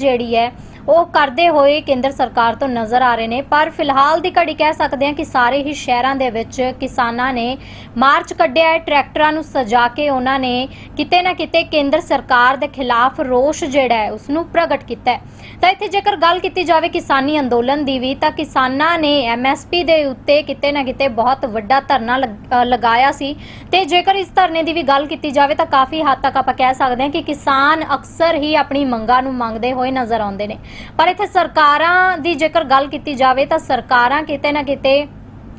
ਜਿਹੜੀ ਹੈ, ਉਹ ਕਰਦੇ ਹੋਏ ਕੇਂਦਰ ਸਰਕਾਰ ਤੋਂ ਨਜ਼ਰ ਆ ਰਹੇ ਨੇ। ਪਰ ਫਿਲਹਾਲ ਦੀ ਘੜੀ ਕਹਿ ਸਕਦੇ ਹਾਂ ਕਿ ਸਾਰੇ ਹੀ ਸ਼ਹਿਰਾਂ ਦੇ ਵਿੱਚ ਕਿਸਾਨਾਂ ਨੇ ਮਾਰਚ ਕੱਢਿਆ ਹੈ। ਟਰੈਕਟਰਾਂ ਨੂੰ ਸਜਾ ਕੇ ਉਹਨਾਂ ਨੇ ਕਿਤੇ ਨਾ ਕਿਤੇ ਕੇਂਦਰ ਸਰਕਾਰ ਦੇ ਖਿਲਾਫ ਰੋਸ਼ ਜਿਹੜਾ ਹੈ ਉਸ ਨੂੰ ਪ੍ਰਗਟ ਕੀਤਾ ਹੈ। ਤਾਂ ਇੱਥੇ ਜੇਕਰ ਗੱਲ ਕੀਤੀ ਜਾਵੇ ਕਿਸਾਨੀ ਅੰਦੋਲਨ ਦੀ ਵੀ, ਤਾਂ ਕਿਸਾਨਾਂ ਨੇ ਐਮਐਸਪੀ ਦੇ ਉੱਤੇ ਕਿਤੇ ਨਾ ਕਿਤੇ ਬਹੁਤ ਵੱਡਾ ਧਰਨਾ ਲਗਾਇਆ ਸੀ। ਤੇ ਜੇਕਰ ਇਸ ਧਰਨੇ ਦੀ ਵੀ ਗੱਲ ਕੀਤੀ ਜਾਵੇ, ਤਾਂ ਕਾਫੀ ਹੱਦ ਤੱਕ ਆਪਾਂ ਕਹਿ ਸਕਦੇ ਹਾਂ ਕਿ ਕਿਸਾਨ ਅਕਸਰ ਹੀ ਆਪਣੀ ਮੰਗਾਂ ਨੂੰ ਮੰਗਦੇ ਹੋਏ ਨਜ਼ਰ ਆਉਂਦੇ ਨੇ। ਪਰ ਇੱਥੇ ਸਰਕਾਰਾਂ ਦੀ ਜੇਕਰ ਗੱਲ ਕੀਤੀ ਜਾਵੇ, ਤਾਂ ਸਰਕਾਰਾਂ ਕਿਤੇ ਨਾ ਕਿਤੇ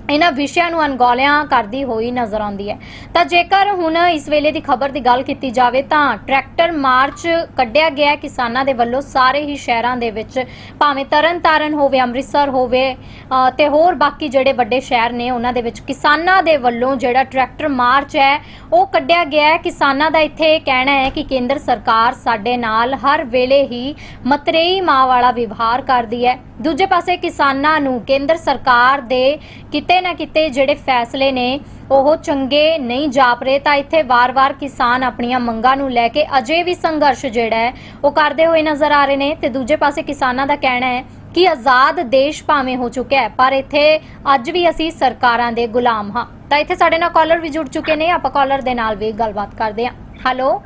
ਇਹਨਾਂ ਵਿਸ਼ਿਆਂ ਨੂੰ ਅਣਗੌਲਿਆਂ ਕਰਦੀ ਹੋਈ ਨਜ਼ਰ ਆਉਂਦੀ ਹੈ। ਤਾਂ ਜੇਕਰ ਹੁਣ ਇਸ ਵੇਲੇ ਦੀ ਖਬਰ ਦੀ ਗੱਲ ਕੀਤੀ ਜਾਵੇ ਤਾਂ ਟਰੈਕਟਰ ਮਾਰਚ ਕੱਢਿਆ ਗਿਆ ਕਿਸਾਨਾਂ ਦੇ ਵੱਲੋਂ ਸਾਰੇ ਹੀ ਸ਼ਹਿਰਾਂ ਦੇ ਵਿੱਚ ਭਾਵੇਂ ਤਰਨਤਾਰਨ ਹੋਵੇ ਅੰਮ੍ਰਿਤਸਰ ਹੋਵੇ ਅ, ਤੇ ਹੋਰ ਬਾਕੀ ਜਿਹੜੇ ਵੱਡੇ ਸ਼ਹਿਰ ਨੇ ਉਹਨਾਂ ਦੇ ਵਿੱਚ ਕਿਸਾਨਾਂ ਦੇ ਵੱਲੋਂ ਜਿਹੜਾ ਟਰੈਕਟਰ ਮਾਰਚ ਹੈ ਉਹ ਕੱਢਿਆ ਗਿਆ ਹੈ। ਕਿਸਾਨਾਂ ਦਾ ਇੱਥੇ ਕਹਿਣਾ ਹੈ ਕਿ ਕੇਂਦਰ ਸਰਕਾਰ ਸਾਡੇ ਨਾਲ ਹਰ ਵੇਲੇ ਹੀ ਮਤਰੇਈ ਮਾਂ ਵਾਲਾ ਵਿਵਹਾਰ ਕਰਦੀ ਹੈ। ਦੂਜੇ ਪਾਸੇ ਕਿਸਾਨਾਂ ਨੂੰ ਕੇਂਦਰ ਸਰਕਾਰ ਦੇ ਕਿਤੇ ਨਾ ਕਿਤੇ ਜਿਹੜੇ ਫੈਸਲੇ ਨੇ ਉਹ ਚੰਗੇ ਨਹੀਂ ਜਾਪ ਰਹੇ। ਤਾਂ ਇੱਥੇ ਵਾਰ-ਵਾਰ ਕਿਸਾਨ ਆਪਣੀਆਂ ਮੰਗਾਂ ਨੂੰ ਲੈ ਕੇ ਅਜੇ ਵੀ ਸੰਘਰਸ਼ ਜਿਹੜਾ ਹੈ ਉਹ ਕਰਦੇ ਹੋਏ ਨਜ਼ਰ ਆ ਰਹੇ ਨੇ। ਤੇ ਦੂਜੇ ਪਾਸੇ ਕਿਸਾਨਾਂ ਦਾ ਕਹਿਣਾ ਹੈ ਕਿ ਆਜ਼ਾਦ ਦੇਸ਼ ਭਾਵੇਂ ਹੋ ਚੁੱਕਿਆ ਹੈ ਪਰ ਇੱਥੇ ਅੱਜ ਵੀ ਅਸੀਂ ਸਰਕਾਰਾਂ ਦੇ ਗੁਲਾਮ ਹਾਂ। ਤਾਂ ਇੱਥੇ ਸਾਡੇ ਨਾਲ ਕਾਲਰ ਵੀ ਜੁੜ ਚੁੱਕੇ ਨੇ। ਆਪਾਂ ਕਾਲਰ ਦੇ ਨਾਲ ਵੀ ਗੱਲਬਾਤ ਕਰਦੇ ਹਾਂ। ਹੈਲੋ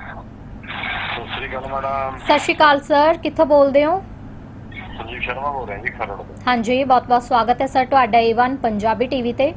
ਸਤਿ ਸ੍ਰੀ ਅਕਾਲ ਮੈਡਮ। ਸਤਿ ਸ਼੍ਰੀ ਅਕਾਲ ਸਰ ਕਿੱਥੋਂ ਬੋਲਦੇ ਹੋ? ਸੰਜੀਵ ਸ਼ਰਮਾ ਬੋਲ ਰਿਹਾ ਜੀ ਖਰੜ ਤੋਂ। ਹਾਂਜੀ ਬਹੁਤ-ਬਹੁਤ ਸਵਾਗਤ ਹੈ ਸਰ ਤੁਹਾਡਾ ਏਵਨ ਪੰਜਾਬੀ ਟੀਵੀ ਤੇ।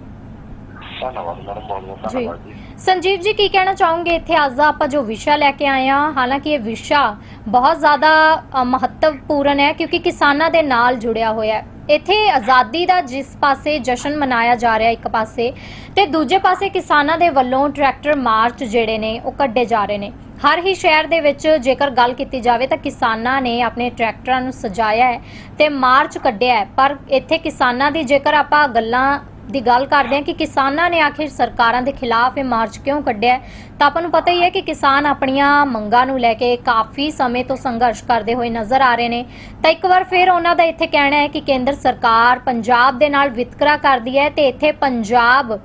ਧੰਨਵਾਦ ਮੈਡਮ ਬਹੁਤ ਬਹੁਤ ਜੀ। ਧੰਨਵਾਦ ਜੀ। ਸੰਜੀਵ ਜੀ ਕੀ ਕਹਿਣਾ ਚਾਹੋਗੇ? ਇੱਥੇ ਅੱਜ ਦਾ ਆਪਾਂ ਜੋ ਵਿਸ਼ਾ ਲੈ ਕੇ ਆਏ ਹਾਂ ਹਾਲਾਂਕਿ ਇਹ ਵਿਸ਼ਾ ਬਹੁਤ ਜ਼ਿਆਦਾ ਅ, ਮਹੱਤਵਪੂਰਨ ਹੈ ਕਿਉਂਕਿ ਕਿਸਾਨਾਂ ਦੇ ਨਾਲ ਜੁੜਿਆ ਹੋਇਆ ਹੈ। ਇੱਥੇ ਆਜ਼ਾਦੀ ਦਾ ਜਿਸ ਪਾਸੇ ਜਸ਼ਨ ਮਨਾਇਆ ਜਾ ਰਿਹਾ ਇੱਕ ਪਾਸੇ ਤੇ ਦੂਜੇ ਪਾਸੇ ਕਿਸਾਨਾਂ ਦੇ ਵੱਲੋਂ ਟਰੈਕਟਰ ਮਾਰਚ ਜਿਹੜੇ ਨੇ ਉਹ ਕੱਢੇ ਜਾ ਰਹੇ ਨੇ। ਹਰ ਹੀ ਸ਼ਹਿਰ ਦੇ ਵਿੱਚ ਜੇਕਰ ਗੱਲ ਕੀਤੀ ਜਾਵੇ ਤਾਂ ਕਿਸਾਨਾਂ ਨੇ ਆਪਣੇ ਟਰੈਕਟਰਾਂ ਨੂੰ ਸਜਾਇਆ ਹੈ ਤੇ ਮਾਰਚ ਕੱਢਿਆ ਹੈ। ਪਰ ਇੱਥੇ ਕਿਸਾਨਾਂ ਦੀ ਜੇਕਰ ਆਪਾਂ ਗੱਲਾਂ ਦੀ ਗੱਲ ਕਰਦੇ ਹਾਂ ਕਿ ਕਿਸਾਨਾਂ ਨੇ ਆਖਿਰ ਸਰਕਾਰਾਂ ਦੇ ਖਿਲਾਫ ਇਹ ਮਾਰਚ ਕਿਉਂ ਕੱਢਿਆ ਤਾਂ ਆਪਾਂ ਨੂੰ ਪਤਾ ਹੀ ਹੈ ਕਿ ਕਿਸਾਨ ਆਪਣੀਆਂ ਮੰਗਾਂ ਨੂੰ ਲੈ ਕੇ ਕਾਫੀ ਸਮੇਂ ਤੋਂ ਸੰਘਰਸ਼ ਕਰਦੇ ਹੋਏ ਨਜ਼ਰ ਆ ਰਹੇ ਨੇ। ਤਾਂ ਇੱਕ ਵਾਰ ਫਿਰ ਉਹਨਾਂ ਦਾ ਇੱਥੇ ਕਹਿਣਾ ਹੈ ਕਿ ਕੇਂਦਰ ਸਰਕਾਰ ਪੰਜਾਬ ਦੇ ਨਾਲ ਵਿਤਕਰਾ ਕਰਦੀ ਹੈ ਤੇ ਇੱਥੇ ਪੰਜਾਬ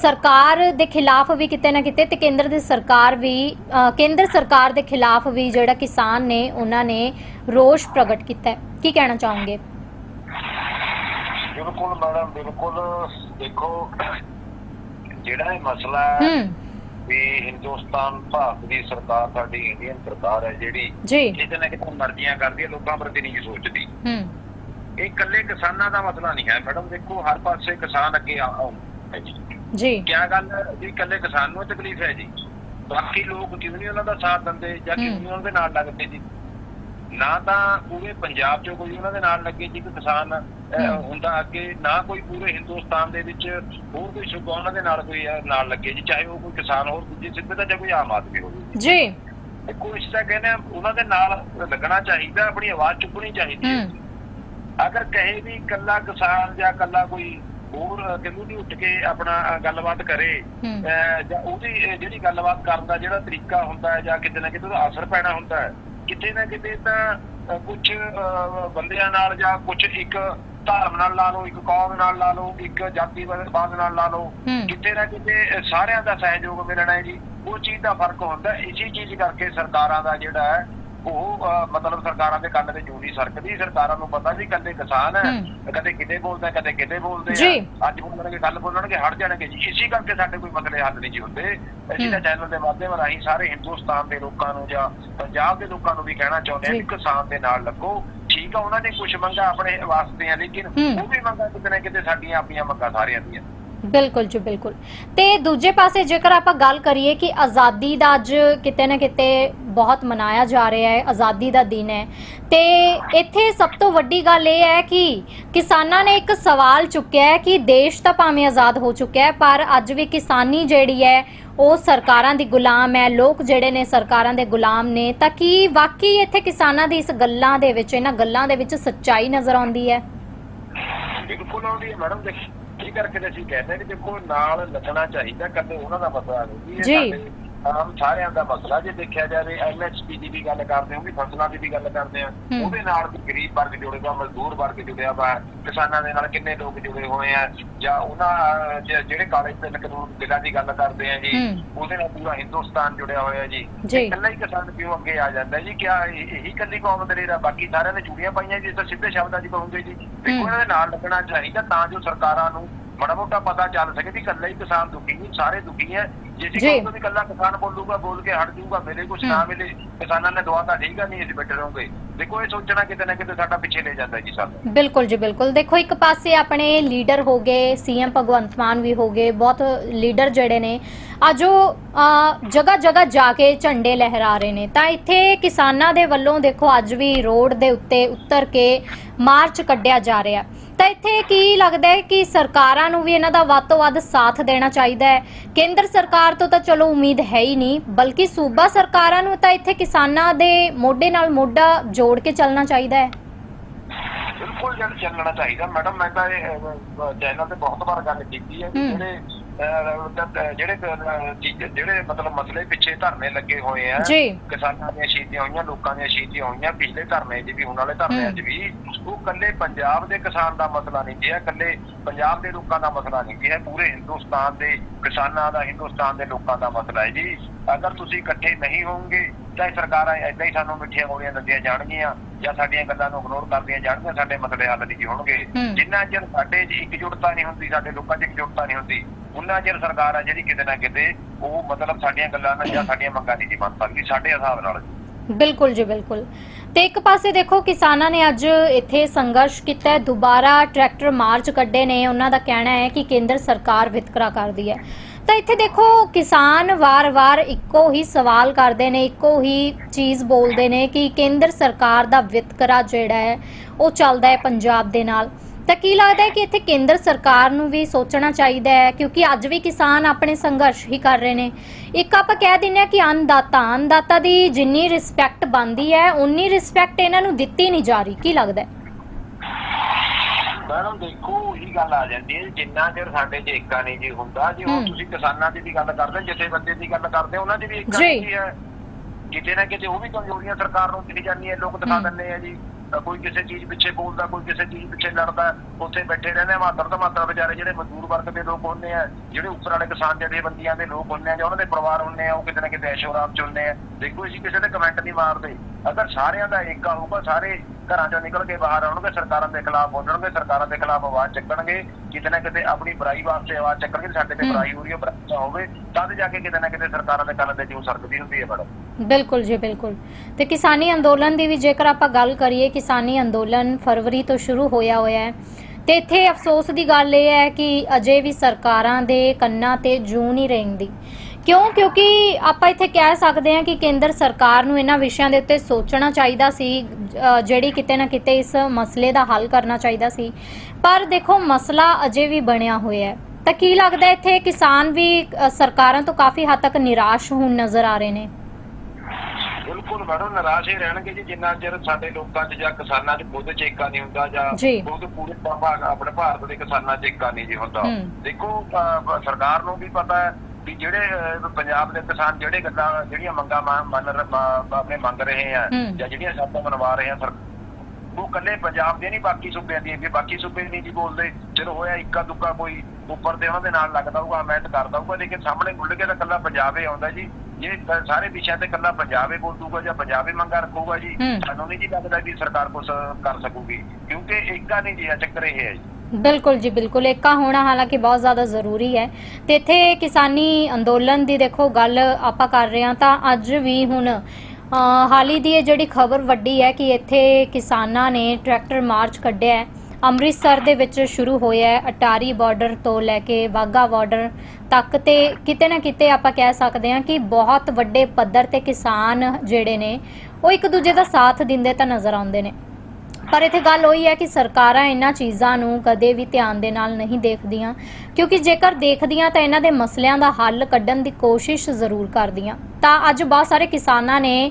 ਸਰਕਾਰ ਦੇ ਖਿਲਾਫ ਵੀ ਕਿਤੇ ਨਾ ਕਿਤੇ ਤੇ ਕੇਂਦਰ ਦੀ ਸਰਕਾਰ ਵੀ ਕੇਂਦਰ ਸਰਕਾਰ ਦੇ ਖਿਲਾਫ ਵੀ ਜਿਹੜਾ ਕਿਸਾਨ ਨੇ, ਉਹਨਾਂ ਨੇ ਰੋਸ਼ ਪ੍ਰਗਟ ਕੀਤਾ ਕੀ ਕਹਿਣਾ ਚਾਹੋਗੇ? ਬਿਲਕੁਲ ਮੈਡਮ ਬਿਲਕੁਲ ਦੇਖੋ ਜਿਹੜਾ ਇਹ ਮਸਲਾ ਹੈ ਵੀ ਹਿੰਦੁਸਤਾਨ ਭਾਰਤ ਦੀ ਸਰਕਾਰ ਸਾਡੀ ਇੰਡੀਅਨ ਸਰਕਾਰ ਹੈ ਜਿਹੜੀ ਕਿਤੇ ਨਾ ਕਿਤੇ ਮਰਜ਼ੀਆਂ ਕਰਦੀ ਹੈ ਲੋਕਾਂ ਪ੍ਰਤੀ ਨਹੀਂ ਸੋਚਦੀ। ਹੂੰ। ਇਹ ਇਕੱਲੇ ਕਿਸਾਨਾਂ ਦਾ ਮਸਲਾ ਨਹੀਂ ਹੈ। ਮੈਡਮ ਦੇਖੋ ਹਰ ਪਾਸੇ ਕਿਸਾਨ ਅੱਗੇ ਆ ਆਉਂਦੇ ਜੀ। ਕਿਆ ਗੱਲ ਜੀ ਇਕੱਲੇ ਕਿਸਾਨ ਨੂੰ ਤਕਲੀਫ ਹੈ ਜੀ। ਬਾਕੀ ਲੋਕ ਕਿਉਂ ਨਹੀਂ ਉਹਨਾਂ ਦਾ ਸਾਥ ਦਿੰਦੇ ਜਾਂ ਕਿਉਂ ਨਹੀਂ ਉਹਨਾਂ ਦੇ ਨਾਲ ਲੱਗਦੇ ਜੀ? ਨਾ ਤਾਂ ਪੂਰੇ ਪੰਜਾਬ 'ਚ ਕੋਈ ਉਹਨਾਂ ਦੇ ਨਾਲ ਲੱਗੇ ਜੀ ਕੋਈ ਕਿਸਾਨ। ਹੁੰਦਾ ਅੱਗੇ ਨਾ ਕੋਈ ਪੂਰੇ ਹਿੰਦੁਸਤਾਨ ਦੇ ਵਿੱਚ ਹੋਰ ਕੋਈ ਸੂਬਾ ਉਹਨਾਂ ਦੇ ਨਾਲ ਕੋਈ ਨਾਲ ਲੱਗੇ ਜੀ ਚਾਹੇ ਉਹ ਕੋਈ ਕਿਸਾਨ ਹੋਰ ਦੂਜੇ ਸਿੱਧੇ ਦਾ ਜਾਂ ਕੋਈ ਆਮ ਆਦਮੀ ਹੋਵੇ। ਜੀ। ਕੋਸ਼ਿਸ਼ ਤਾਂ ਕਹਿੰਦੇ ਉਹਨਾਂ ਦੇ ਨਾਲ ਲੱਗਣਾ ਚਾਹੀਦਾ ਆਪਣੀ ਆਵਾਜ਼ ਚੁੱਕਣੀ ਚਾਹੀਦੀ ਹੈ। ਅਗਰ ਕਹੇ ਵੀ ਕੱਲਾ ਕਿਸਾਨ ਜਾਂ ਕੱਲਾ ਕੋਈ ਹੋਰ ਕਮਿਊਨਿਟੀ ਉੱਠ ਕੇ ਆਪਣਾ ਗੱਲਬਾਤ ਕਰੇ ਜਾਂ ਉਹਦੀ ਜਿਹੜੀ ਗੱਲਬਾਤ ਕਰਨ ਦਾ ਜਿਹੜਾ ਤਰੀਕਾ ਹੁੰਦਾ ਹੈ ਜਾਂ ਕਿਤੇ ਨਾ ਕਿਤੇ ਉਹਦਾ ਅਸਰ ਪੈਣਾ ਹੁੰਦਾ ਹੈ ਕਿਤੇ ਨਾ ਕਿਤੇ ਤਾਂ ਕੁਝ ਬੰਦਿਆਂ ਨਾਲ ਜਾਂ ਕੁਝ ਇੱਕ ਧਰਮ ਨਾਲ ਲਾ ਲਓ ਇੱਕ ਕੌਮ ਨਾਲ ਲਾ ਲਓ ਇੱਕ ਜਾਤੀਵਾਦ ਨਾਲ ਲਾ ਲਓ ਕਿਤੇ ਨਾ ਕਿਤੇ ਸਾਰਿਆਂ ਦਾ ਸਹਿਯੋਗ ਮਿਲਣਾ ਹੈ ਜੀ ਉਹ ਚੀਜ਼ ਦਾ ਫ਼ਰਕ ਹੁੰਦਾ। ਇਸੇ ਚੀਜ਼ ਕਰਕੇ ਸਰਕਾਰਾਂ ਦਾ ਜਿਹੜਾ ਹੈ ਉਹ ਮਤਲਬ ਸਰਕਾਰਾਂ ਦੇ ਕੰਨ ਤੇ ਜੂ ਨਹੀਂ ਸਰਕਦੀ ਸਰਕਾਰਾਂ ਨੂੰ ਪਤਾ ਵੀ ਕੱਲੇ ਕਿਸਾਨ ਹੈ ਹੂੰ। ਕਦੇ ਕਿਤੇ ਬੋਲਦਾ ਕਦੇ ਕਿਤੇ ਬੋਲਦੇ। ਆ ਅੱਜ ਬੋਲਣਗੇ ਕੱਲ ਬੋਲਣਗੇ ਹਟ ਜਾਣਗੇ ਜੀ ਇਸੇ ਕਰਕੇ ਸਾਡੇ ਕੋਈ ਮਸਲੇ ਹੱਲ ਨਹੀਂ ਜੀ ਹੁੰਦੇ ਅਸੀਂ ਤਾਂ ਹੂੰ। ਚੈਨਲ ਦੇ ਮਾਧਿਅਮ ਰਾਹੀਂ ਸਾਰੇ ਹਿੰਦੁਸਤਾਨ ਦੇ ਲੋਕਾਂ ਨੂੰ ਜਾਂ ਪੰਜਾਬ ਦੇ ਲੋਕਾਂ ਨੂੰ ਵੀ ਕਹਿਣਾ ਚਾਹੁੰਦੇ ਆ ਜੀ। ਕਿ ਕਿਸਾਨ ਦੇ ਨਾਲ ਲੱਗੋ ਠੀਕ ਆ ਉਹਨਾਂ ਨੇ ਕੁਝ ਮੰਗਾ ਆਪਣੇ ਵਾਸਤੇ ਆ ਲੇਕਿਨ ਹੂੰ। ਉਹ ਵੀ ਮੰਗਾ ਕਿਤੇ ਨਾ ਕਿਤੇ ਸਾਡੀਆਂ ਆਪਣੀਆਂ ਮੰਗਾਂ ਸਾਰਿਆਂ ਦੀਆਂ ਬਿਲਕੁਲ ਜੀ, ਬਿਲਕੁਲ। ਤੇ ਦੂਜੇ ਪਾਸੇ ਜੇਕਰ ਆਪਾਂ ਗੱਲ ਕਰੀਏ ਕਿ ਆਜ਼ਾਦੀ ਦਾ ਅੱਜ ਕਿਤੇ ਨਾ ਕਿਤੇ ਬਹੁਤ ਮਨਾਇਆ ਜਾ ਰਿਹਾ ਹੈ, ਆਜ਼ਾਦੀ ਦਾ ਦਿਨ ਹੈ, ਤੇ ਇੱਥੇ ਸਭ ਤੋਂ ਵੱਡੀ ਗੱਲ ਇਹ ਹੈ ਕਿ ਕਿਸਾਨਾਂ ਨੇ ਇੱਕ ਸਵਾਲ ਚੁੱਕਿਆ ਹੈ ਕਿ ਦੇਸ਼ ਤਾਂ ਭਾਵੇਂ ਆਜ਼ਾਦ ਹੋ ਚੁੱਕਿਆ ਹੈ, ਪਰ ਅੱਜ ਵੀ ਕਿਸਾਨੀ ਜਿਹੜੀ ਹੈ, ਉਹ ਸਰਕਾਰਾਂ ਦੀ ਗੁਲਾਮ ਹੈ। ਲੋਕ ਜਿਹੜੇ ਨੇ ਸਰਕਾਰਾਂ ਦੇ ਗੁਲਾਮ ਨੇ, ਤਾਂ ਕੀ ਵਾਕਈ ਇੱਥੇ ਕਿਸਾਨਾਂ ਦੀ ਇਸ ਗੱਲਾਂ ਦੇ ਵਿੱਚ, ਇਹਨਾਂ ਗੱਲਾਂ ਦੇ ਵਿੱਚ ਸੱਚਾਈ ਨਜ਼ਰ ਆਉਂਦੀ ਹੈ? ਬਿਲਕੁਲ ਆਉਂਦੀ ਹੈ, ਮੈਡਮ। ਦੇਖੀ ਕਰਕੇ ਤੇ ਅਸੀਂ ਕਹਿੰਦੇ ਕਿ ਦੇਖੋ ਨਾਲ ਲੱਗਣਾ ਚਾਹੀਦਾ ਕੱਲੇ ਉਹਨਾਂ ਦਾ ਮਸਲਾ ਨਹੀਂ ਇਹ ਜੀ। ਸਾਡੇ ਆਮ ਸਾਰਿਆਂ ਦਾ ਮਸਲਾ ਜੇ ਦੇਖਿਆ ਜਾਵੇ ਐਮਐਸਪੀ ਦੀ ਵੀ ਗੱਲ ਕਰਦੇ ਹਾਂ ਵੀ ਫਸਲਾਂ ਦੀ ਵੀ ਗੱਲ ਕਰਦੇ ਹਾਂ ਹੂੰ। ਉਹਦੇ ਨਾਲ ਵੀ ਗਰੀਬ ਵਰਗ ਜੁੜੇਗਾ ਮਜ਼ਦੂਰ ਵਰਗ ਜੁੜਿਆ ਵਾ ਕਿਸਾਨਾਂ ਦੇ ਨਾਲ ਕਿੰਨੇ ਲੋਕ ਜੁੜੇ ਹੋਏ ਆ ਜਾਂ ਉਹਨਾਂ ਜਿਹੜੇ ਕਾਲੇ ਤਿੰਨ ਕਾਨੂੰਨ ਬਿੱਲਾਂ ਦੀ ਗੱਲ ਕਰਦੇ ਆ ਜੀ। ਉਹਦੇ ਨਾਲ ਪੂਰਾ ਹਿੰਦੁਸਤਾਨ ਜੁੜਿਆ ਹੋਇਆ ਜੀ। ਇਕੱਲਾ ਹੀ ਕਿਸਾਨ ਕਿਉਂ ਅੱਗੇ ਆ ਜਾਂਦਾ ਜੀ ਕਿਆ ਇਹ- ਇਕੱਲੀ ਕੌਮ ਦਲੇਰ ਆ ਬਾਕੀ ਸਾਰਿਆਂ ਨੇ ਚੂੜੀਆਂ ਪਾਈਆਂ ਜੀ ਤਾਂ ਸਿੱਧੇ ਸ਼ਬਦਾਂ 'ਚ ਕਹੂੰਗੇ ਜੀ ਦੇਖੋ। ਇਹਨਾਂ ਦੇ ਨਾਲ ਲੱਗਣਾ ਚਾਹੀਦਾ ਤਾਂ ਜੋ ਸਰਕਾਰਾਂ ਨੂੰ ਮਾੜਾ ਮੋਟਾ ਪਤਾ ਚੱਲ ਸਕੇ ਵੀ ਇਕੱਲਾ ਹੀ ਕਿਸਾਨ ਦੁਖੀ ਨਹੀਂ ਸਾਰੇ ਦੁਖੀ ਹੈ। ਜੇ। ਕਹੂੰਗਾ ਵੀ ਇਕੱਲਾ ਕਿਸਾਨ ਬੋਲੂਗਾ ਬੋਲ ਕੇ ਹਟ ਜਾਊਗਾ ਮੇਰੇ ਕੁਝ ਨਾ। ਮਿਲੇ ਕਿਸਾਨਾਂ ਨੇ ਦਵਾ ਤਾਂ ਠੀਕ ਆ ਨਹੀਂ ਅਸੀਂ ਬੈਠੇ ਰਹੋਗੇ। ਦੇਖੋ ਇਹ ਸੋਚਣਾ ਕਿਤੇ ਨਾ ਕਿਤੇ ਸਾਡਾ ਪਿੱਛੇ ਲੈ ਜਾਂਦਾ ਜੀ ਸਾਨੂੰ। ਬਿਲਕੁਲ ਜੀ ਬਿਲਕੁਲ। ਦੇਖੋ ਇੱਕ ਪਾਸੇ ਆਪਣੇ ਲੀਡਰ ਹੋ ਗਏ ਸੀਐਮ ਭਗਵੰਤ ਮਾਨ ਵੀ ਹੋ ਗਏ ਬਹੁਤ ਲੀਡਰ ਜਿਹੜੇ ਨੇ ਅੱਜ ਉਹ ਜਗ੍ਹਾ ਜਗ੍ਹਾ ਜਾ ਕੇ ਝੰਡੇ ਲਹਿਰਾ ਰਹੇ ਨੇ। ਤਾਂ ਇੱਥੇ ਕਿਸਾਨਾਂ ਦੇ ਵੱਲੋਂ ਦੇਖੋ ਅੱਜ ਵੀ ਰੋਡ ਦੇ ਉੱਤੇ ਉਤਰ ਕੇ ਮਾਰਚ ਕੱਢਿਆ ਜਾ ਰਿਹਾ। ਤਾਂ ਇੱਥੇ ਕੀ ਲੱਗਦਾ ਹੈ ਕਿ ਸਰਕਾਰਾਂ ਨੂੰ ਵੀ ਇਹਨਾਂ ਦਾ ਵੱਧ ਤੋਂ ਵੱਧ ਸਾਥ ਦੇਣਾ ਚਾਹੀਦਾ ਹੈ? ਕੇਂਦਰ ਸਰਕਾਰ ਤੋਂ ਤਾਂ ਚਲੋ ਉਮੀਦ ਹੈ ਹੀ ਨਹੀਂ ਬਲਕਿ ਸੂਬਾ ਸਰਕਾਰਾਂ ਨੂੰ ਤਾਂ ਇੱਥੇ ਕਿਸਾਨਾਂ ਦੇ ਮੋਢੇ ਨਾਲ ਮੋਢਾ ਜੋੜ ਕੇ ਚੱਲਣਾ ਚਾਹੀਦਾ ਹੈ। ਬਿਲਕੁਲ ਜਦ ਚੱਲਣਾ ਚਾਹੀਦਾ। ਮੈਡਮ ਮੈਂ ਤਾਂ ਇਹ ਚੈਨਲ ਤੇ ਬਹੁਤ ਵਾਰ ਗੱਲ ਕੀਤੀ ਹੈ। ਜਿਹੜੇ ਜਿਹੜੇ ਜਿਹੜੇ ਮਤਲਬ ਮਸਲੇ ਪਿੱਛੇ ਧਰਨੇ ਲੱਗੇ ਹੋਏ ਆ ਕਿਸਾਨਾਂ ਦੀਆਂ ਸ਼ਹੀਦੀਆਂ ਹੋਈਆਂ ਲੋਕਾਂ ਦੀਆਂ ਸ਼ਹੀਦੀਆਂ ਹੋਈਆਂ ਪਿਛਲੇ ਧਰਨੇ 'ਚ ਵੀ ਹੁਣ ਵਾਲੇ ਧਰਨਿਆਂ 'ਚ ਵੀ ਉਹ ਕੱਲੇ ਪੰਜਾਬ ਦੇ ਕਿਸਾਨ ਦਾ ਮਸਲਾ ਨਹੀਂ ਹੈ ਕੱਲੇ ਪੰਜਾਬ ਦੇ ਲੋਕਾਂ ਦਾ ਮਸਲਾ ਨਹੀਂ ਹੈ ਪੂਰੇ ਹਿੰਦੁਸਤਾਨ ਦੇ ਕਿਸਾਨਾਂ ਦਾ ਹਿੰਦੁਸਤਾਨ ਦੇ ਲੋਕਾਂ ਦਾ ਮਸਲਾ ਹੈ ਜੀ। ਅਗਰ ਤੁਸੀਂ ਇਕੱਠੇ ਨਹੀਂ ਹੋਵੋਗੇ ਤਾਂ ਇਹ ਸਰਕਾਰਾਂ ਏਦਾਂ ਹੀ ਸਾਨੂੰ ਮਿੱਠੀਆਂ ਗੋਲੀਆਂ ਦਿੰਦੀਆਂ ਜਾਣਗੀਆਂ ਜਾਂ ਸਾਡੀਆਂ ਗੱਲਾਂ ਨੂੰ ਇਗਨੋਰ ਕਰਦੀਆਂ ਜਾਣਗੀਆਂ ਸਾਡੇ ਮਸਲੇ ਹੱਲ ਨਹੀਂ ਹੋਣਗੇ। ਜਿੰਨਾ ਚਿਰ ਸਾਡੇ 'ਚ ਇਕਜੁੱਟਤਾ ਨਹੀਂ ਹੁੰਦੀ ਸਾਡੇ ਲੋਕਾਂ 'ਚ ਇਕਜੁੱਟਤਾ ਨਹੀਂ ਹੁੰਦੀ ਉਹਨਾਂ ਚਿਰ ਸਰਕਾਰ ਆ ਜਿਹੜੀ ਕਿਤੇ ਨਾ ਕਿਤੇ ਉਹ ਮਤਲਬ ਸਾਡੀਆਂ ਗੱਲਾਂ ਨਾਲ ਜਾਂ ਸਾਡੀਆਂ ਮੰਗਾਂ ਨਹੀਂ ਜੀ ਮੰਨ ਸਕਦੀ, ਸਾਡੇ ਹਿਸਾਬ ਨਾਲ। ਬਿਲਕੁਲ ਜੀ, ਬਿਲਕੁਲ। ਤੇ ਇੱਕ ਪਾਸੇ ਦੇਖੋ ਕਿਸਾਨਾਂ ਨੇ ਅੱਜ ਇੱਥੇ ਸੰਘਰਸ਼ ਕੀਤਾ ਦੁਬਾਰਾ ਟਰੈਕਟਰ ਮਾਰਚ ਕੱਢੇ ਨੇ, ਉਹਨਾਂ ਦਾ ਕਹਿਣਾ ਹੈ ਕਿ ਕੇਂਦਰ ਸਰਕਾਰ ਵਿਤਕਰਾ ਕਰਦੀ ਹੈ। ਤਾਂ ਇੱਥੇ ਦੇਖੋ ਕਿਸਾਨ ਵਾਰ-ਵਾਰ ਇੱਕੋ ਹੀ ਸਵਾਲ ਕਰਦੇ ਨੇ, ਇੱਕੋ ਹੀ ਚੀਜ਼ ਬੋਲਦੇ ਨੇ ਕਿ ਕੇਂਦਰ ਸਰਕਾਰ ਦਾ ਵਿਤਕਰਾ ਜਿਹੜਾ ਹੈ, ਉਹ ਚੱਲਦਾ ਹੈ ਪੰਜਾਬ ਦੇ ਨਾਲ। ਤਾਂ ਕੀ ਲੱਗਦਾ ਹੈ ਕਿ ਇੱਥੇ ਕੇਂਦਰ ਸਰਕਾਰ ਨੂੰ ਵੀ ਸੋਚਣਾ ਚਾਹੀਦਾ ਹੈ? ਕਿਉਂਕਿ ਅੱਜ ਵੀ ਕਿਸਾਨ ਆਪਣੇ ਸੰਘਰਸ਼ ਹੀ ਕਰ ਰਹੇ ਨੇ। ਇੱਕ ਆਪਾਂ ਕਹਿ ਦਿੰਦੇ ਆ ਕਿ ਅੰਨਦਾਤਾ ਅੰਨਦਾਤਾ ਦੀ ਜਿੰਨੀ ਰਿਸਪੈਕਟ ਬਣਦੀ ਹੈ ਉਨੀ ਰਿਸਪੈਕਟ ਇਹਨਾਂ ਨੂੰ ਦਿੱਤੀ ਨਹੀਂ ਜਾ ਰਹੀ। ਕੀ ਲੱਗਦਾ ਹੈ? ਮੈਡਮ ਦੇਖੋ ਉਹੀ ਗੱਲ ਆ ਜਾਂਦੀ ਹੈ। ਜਿੰਨਾ ਚਿਰ ਸਾਡੇ 'ਚ ਏਕਾ ਨਹੀਂ ਜੀ ਹੁੰਦਾ ਜੇ ਹੁਣ ਹੂੰ। ਤੁਸੀਂ ਕਿਸਾਨਾਂ ਦੀ ਵੀ ਗੱਲ ਕਰਦੇ ਜਿੱਥੇ ਬੰਦੇ ਦੀ ਗੱਲ ਕਰਦੇ ਉਹਨਾਂ 'ਚ ਵੀ ਏਕਾ ਜੀ। ਨਹੀਂ ਹੈ। ਕਿਤੇ ਨਾ ਕਿਤੇ ਉਹ ਵੀ ਕਮਜ਼ੋਰੀਆਂ ਸਰਕਾਰ ਨੂੰ ਦਿਖੀ ਜਾਂਦੀਆਂ ਲੋਕ ਦਿਖਾ ਹੂੰ। ਦਿੰਦੇ ਆ ਜੀ। ਕੋਈ ਕਿਸੇ ਚੀਜ਼ ਪਿੱਛੇ ਬੋਲਦਾ, ਕੋਈ ਕਿਸੇ ਚੀਜ਼ ਪਿੱਛੇ ਲੜਦਾ, ਉੱਥੇ ਬੈਠੇ ਰਹਿੰਦੇ ਆ, ਮਾਤਰ ਤਾਂ ਮਾਤਰ ਵਿਚਾਰੇ ਜਿਹੜੇ ਮਜ਼ਦੂਰ ਵਰਗ ਦੇ ਲੋਕ ਹੁੰਦੇ ਆ, ਜਿਹੜੇ ਉੱਪਰ ਵਾਲੇ ਕਿਸਾਨ ਜਥੇਬੰਦੀਆਂ ਦੇ ਲੋਕ ਹੁੰਦੇ ਆ, ਜਾਂ ਉਹਨਾਂ ਦੇ ਪਰਿਵਾਰ ਹੁੰਦੇ ਆ, ਉਹ ਕਿਤੇ ਨਾ ਕਿਤੇ ਐਸ਼ੋਰਾਮ ਚ ਹੁੰਦੇ ਆ। ਦੇਖੋ, ਅਸੀਂ ਕਿਸੇ ਦੇ ਕਮੈਂਟ ਨਹੀਂ ਮਾਰਦੇ। ਅਗਰ ਸਾਰਿਆਂ ਦਾ ਏਕਾ ਹੋਊਗਾ, ਸਾਰੇ ਘਰਾਂ ਚੋਂ ਨਿਕਲ ਕੇ ਬਾਹਰ ਆਉਣਗੇ ਸਰਕਾਰਾਂ ਦੇ ਖਿਲਾਫ ਬੋਲਣਗੇ ਸਰਕਾਰਾਂ ਦੇ ਖਿਲਾਫ ਆਵਾਜ਼ ਚੱਕਣਗੇ ਕਿਤੇ ਨਾ ਕਿਤੇ ਆਪਣੀ ਬੁਰਾਈ ਵਾਸਤੇ ਆਵਾਜ਼ ਚੱਕਣਗੇ ਸਾਡੇ ਤੇ। ਬੁਰਾਈ ਹੋ ਰਹੀ ਹੈ ਬੁਰਾਈ ਨਾ ਹੋਵੇ ਤਦ ਜਾ ਕੇ ਕਿਤੇ ਨਾ ਕਿਤੇ ਸਰਕਾਰਾਂ ਦੇ ਕੰਨ ਤੇ ਜੂ ਸਰਕਦੀ ਹੁੰਦੀ ਹੈ ਮੈਡਮ ਬਿਲਕੁਲ ਜੀ ਬਿਲਕੁਲ। ਤੇ ਕਿਸਾਨੀ ਅੰਦੋਲਨ ਦੀ ਵੀ ਜੇਕਰ ਆਪਾਂ ਗੱਲ ਕਰੀਏ ਕਿਸਾਨੀ ਅੰਦੋਲਨ ਫਰਵਰੀ ਤੋਂ ਸ਼ੁਰੂ ਹੋਇਆ ਹੋਇਆ ਹੈ। ਤੇ ਇੱਥੇ ਅਫਸੋਸ ਦੀ ਗੱਲ ਇਹ ਹੈ ਕਿ ਅਜੇ ਵੀ ਸਰਕਾਰਾਂ ਦੇ ਕੰਨਾਂ ਤੇ ਜੂੰ ਨਹੀਂ ਰਹਿੰਦੀ ਕਿਉਂ? ਕਿਉਂਕਿ ਆਪਾਂ ਇੱਥੇ ਕਹਿ ਸਕਦੇ ਹਾਂ ਕਿ ਕੇਂਦਰ ਸਰਕਾਰ ਨੂੰ ਇਹਨਾਂ ਵਿਸ਼ਿਆਂ ਦੇ ਉੱਤੇ ਸੋਚਣਾ ਚਾਹੀਦਾ ਸੀ ਜਿਹੜੀ ਕਿਤੇ ਨਾ ਕਿਤੇ ਇਸ ਮਸਲੇ ਦਾ ਹੱਲ ਕਰਨਾ ਚਾਹੀਦਾ ਸੀ। ਪਰ ਦੇਖੋ ਮਸਲਾ ਅਜੇ ਵੀ ਬਣਿਆ ਹੋਇਆ ਹੈ। ਤਾਂ ਕੀ ਲੱਗਦਾ ਇੱਥੇ ਕਿਸਾਨ ਵੀ ਸਰਕਾਰਾਂ ਤੋਂ ਕਾਫੀ ਹੱਦ ਤੱਕ ਨਿਰਾਸ਼ ਹੁਣ ਨਜ਼ਰ ਆ ਰਹੇ ਨੇ? ਬਿਲਕੁਲ ਮੈਡਮ ਨਿਰਾਸ਼ ਹੀ ਰਹਿਣਗੇ ਜੀ। ਜਿੰਨਾ ਚਿਰ ਸਾਡੇ ਲੋਕਾਂ 'ਚ ਜਾਂ ਕਿਸਾਨਾਂ 'ਚ ਖੁਦ 'ਚ ਏਕਾ ਨਹੀਂ ਹੁੰਦਾ ਜਾਂ। ਖੁਦ ਪੂਰੇ ਭਾਗ ਆਪਣੇ ਭਾਰਤ ਦੇ ਕਿਸਾਨਾਂ 'ਚ ਏਕਾ ਨਹੀਂ ਜੀ ਹੁੰਦਾ। ਦੇਖੋ ਸਰਕਾਰ ਨੂੰ ਵੀ ਪਤਾ ਹੈ ਵੀ ਜਿਹੜੇ ਪੰਜਾਬ ਦੇ ਕਿਸਾਨ ਜਿਹੜੇ ਗੱਲਾਂ ਜਿਹੜੀਆਂ ਮੰਗਾਂ ਮੰਨ ਆਪਣੇ ਮੰਗ ਰਹੇ ਆ। ਜਾਂ ਜਿਹੜੀਆਂ ਸ਼ਰਤਾਂ ਮਨਵਾ ਰਹੇ ਆ ਸਰ ਉਹ ਕੱਲੇ ਪੰਜਾਬ ਦੇ ਨਹੀਂ ਬਾਕੀ ਸੂਬਿਆਂ ਦੀ ਵੀ ਬਾਕੀ ਸੂਬੇ ਨਹੀਂ ਜੀ ਬੋਲਦੇ ਚਲੋ ਹੋਇਆ ਇੱਕਾ ਦੁੱਕਾ ਕੋਈ ਉੱਪਰ ਦੇ ਉਹਨਾਂ ਦੇ ਨਾਲ ਲੱਗਦਾ ਹੋਊਗਾ ਅਮੈਂਟ ਕਰਦਾ ਹੋਊਗਾ ਲੇਕਿਨ ਸਾਹਮਣੇ ਖੁੱਲ ਕੇ ਤਾਂ ਕੱਲਾ ਪੰਜਾਬ ਹੀ ਆਉਂਦਾ ਜੀ ਕ- ਸਾਰੇ ਵਿਸ਼ਿਆਂ ਤੇ ਕੱਲਾ ਪੰਜਾਬ ਹੀ ਬੋਲੂਗਾ ਜਾਂ ਪੰਜਾਬ ਹੀ ਮੰਗਾ ਰੱਖੂਗਾ ਜੀ। ਸਾਨੂੰ ਨਹੀਂ ਜੀ ਲੱਗਦਾ ਕਿ ਸਰਕਾਰ ਕੁਝ ਕਰ ਸਕੂਗੀ ਕਿਉਂਕਿ ਇੱਕਾ ਨਹੀਂ ਜੀ ਚੱਕਰ ਇਹ ਹੈ ਜੀ ਬਿਲਕੁਲ ਜੀ ਬਿਲਕੁਲ। ਏਕਾ ਹੋਣਾ ਹਾਲਾਂਕਿ ਬਹੁਤ ਜ਼ਿਆਦਾ ਜ਼ਰੂਰੀ ਹੈ। ਤੇ ਇੱਥੇ ਕਿਸਾਨੀ ਅੰਦੋਲਨ ਦੀ ਦੇਖੋ ਗੱਲ ਆਪਾਂ ਕਰ ਰਹੇ ਹਾਂ ਤਾਂ ਅੱਜ ਵੀ ਹੁਣ ਅ, ਹਾਲ ਦੀ ਇਹ ਜਿਹੜੀ ਖਬਰ ਵੱਡੀ ਹੈ ਕਿ ਇੱਥੇ ਕਿਸਾਨਾਂ ਨੇ ਟਰੈਕਟਰ ਮਾਰਚ ਕੱਢਿਆ ਹੈ। ਅੰਮ੍ਰਿਤਸਰ ਦੇ ਵਿੱਚ ਸ਼ੁਰੂ ਹੋਇਆ ਹੈ। ਅਟਾਰੀ ਬਾਰਡਰ ਤੋਂ ਲੈ ਕੇ ਵਾਗਾ ਬਾਰਡਰ ਤੱਕ ਤੇ ਕਿਤੇ ਨਾ ਕਿਤੇ ਆਪਾਂ ਕਹਿ ਸਕਦੇ ਹਾਂ ਕਿ ਬਹੁਤ ਵੱਡੇ ਪੱਧਰ ਤੇ ਕਿਸਾਨ ਜਿਹੜੇ ਨੇ ਉਹ ਇੱਕ ਦੂਜੇ ਦਾ ਸਾਥ ਦਿੰਦੇ ਤਾਂ ਨਜ਼ਰ ਆਉਂਦੇ ਨੇ। ਪਰ ਇੱਥੇ ਗੱਲ ਉਹੀ ਹੈ ਕਿ ਸਰਕਾਰਾਂ ਇਹਨਾਂ ਚੀਜ਼ਾਂ ਨੂੰ ਕਦੇ ਵੀ ਧਿਆਨ ਦੇ ਨਾਲ ਨਹੀਂ ਦੇਖਦੀਆਂ, ਕਿਉਂਕਿ ਜੇਕਰ ਦੇਖਦੀਆਂ ਤਾਂ ਇਹਨਾਂ ਦੇ ਮਸਲਿਆਂ ਦਾ ਹੱਲ ਕੱਢਣ ਦੀ ਕੋਸ਼ਿਸ਼ ਜ਼ਰੂਰ ਕਰਦੀਆਂ। ਤਾਂ ਅੱਜ ਬਹੁਤ ਸਾਰੇ ਕਿਸਾਨਾਂ ਨੇ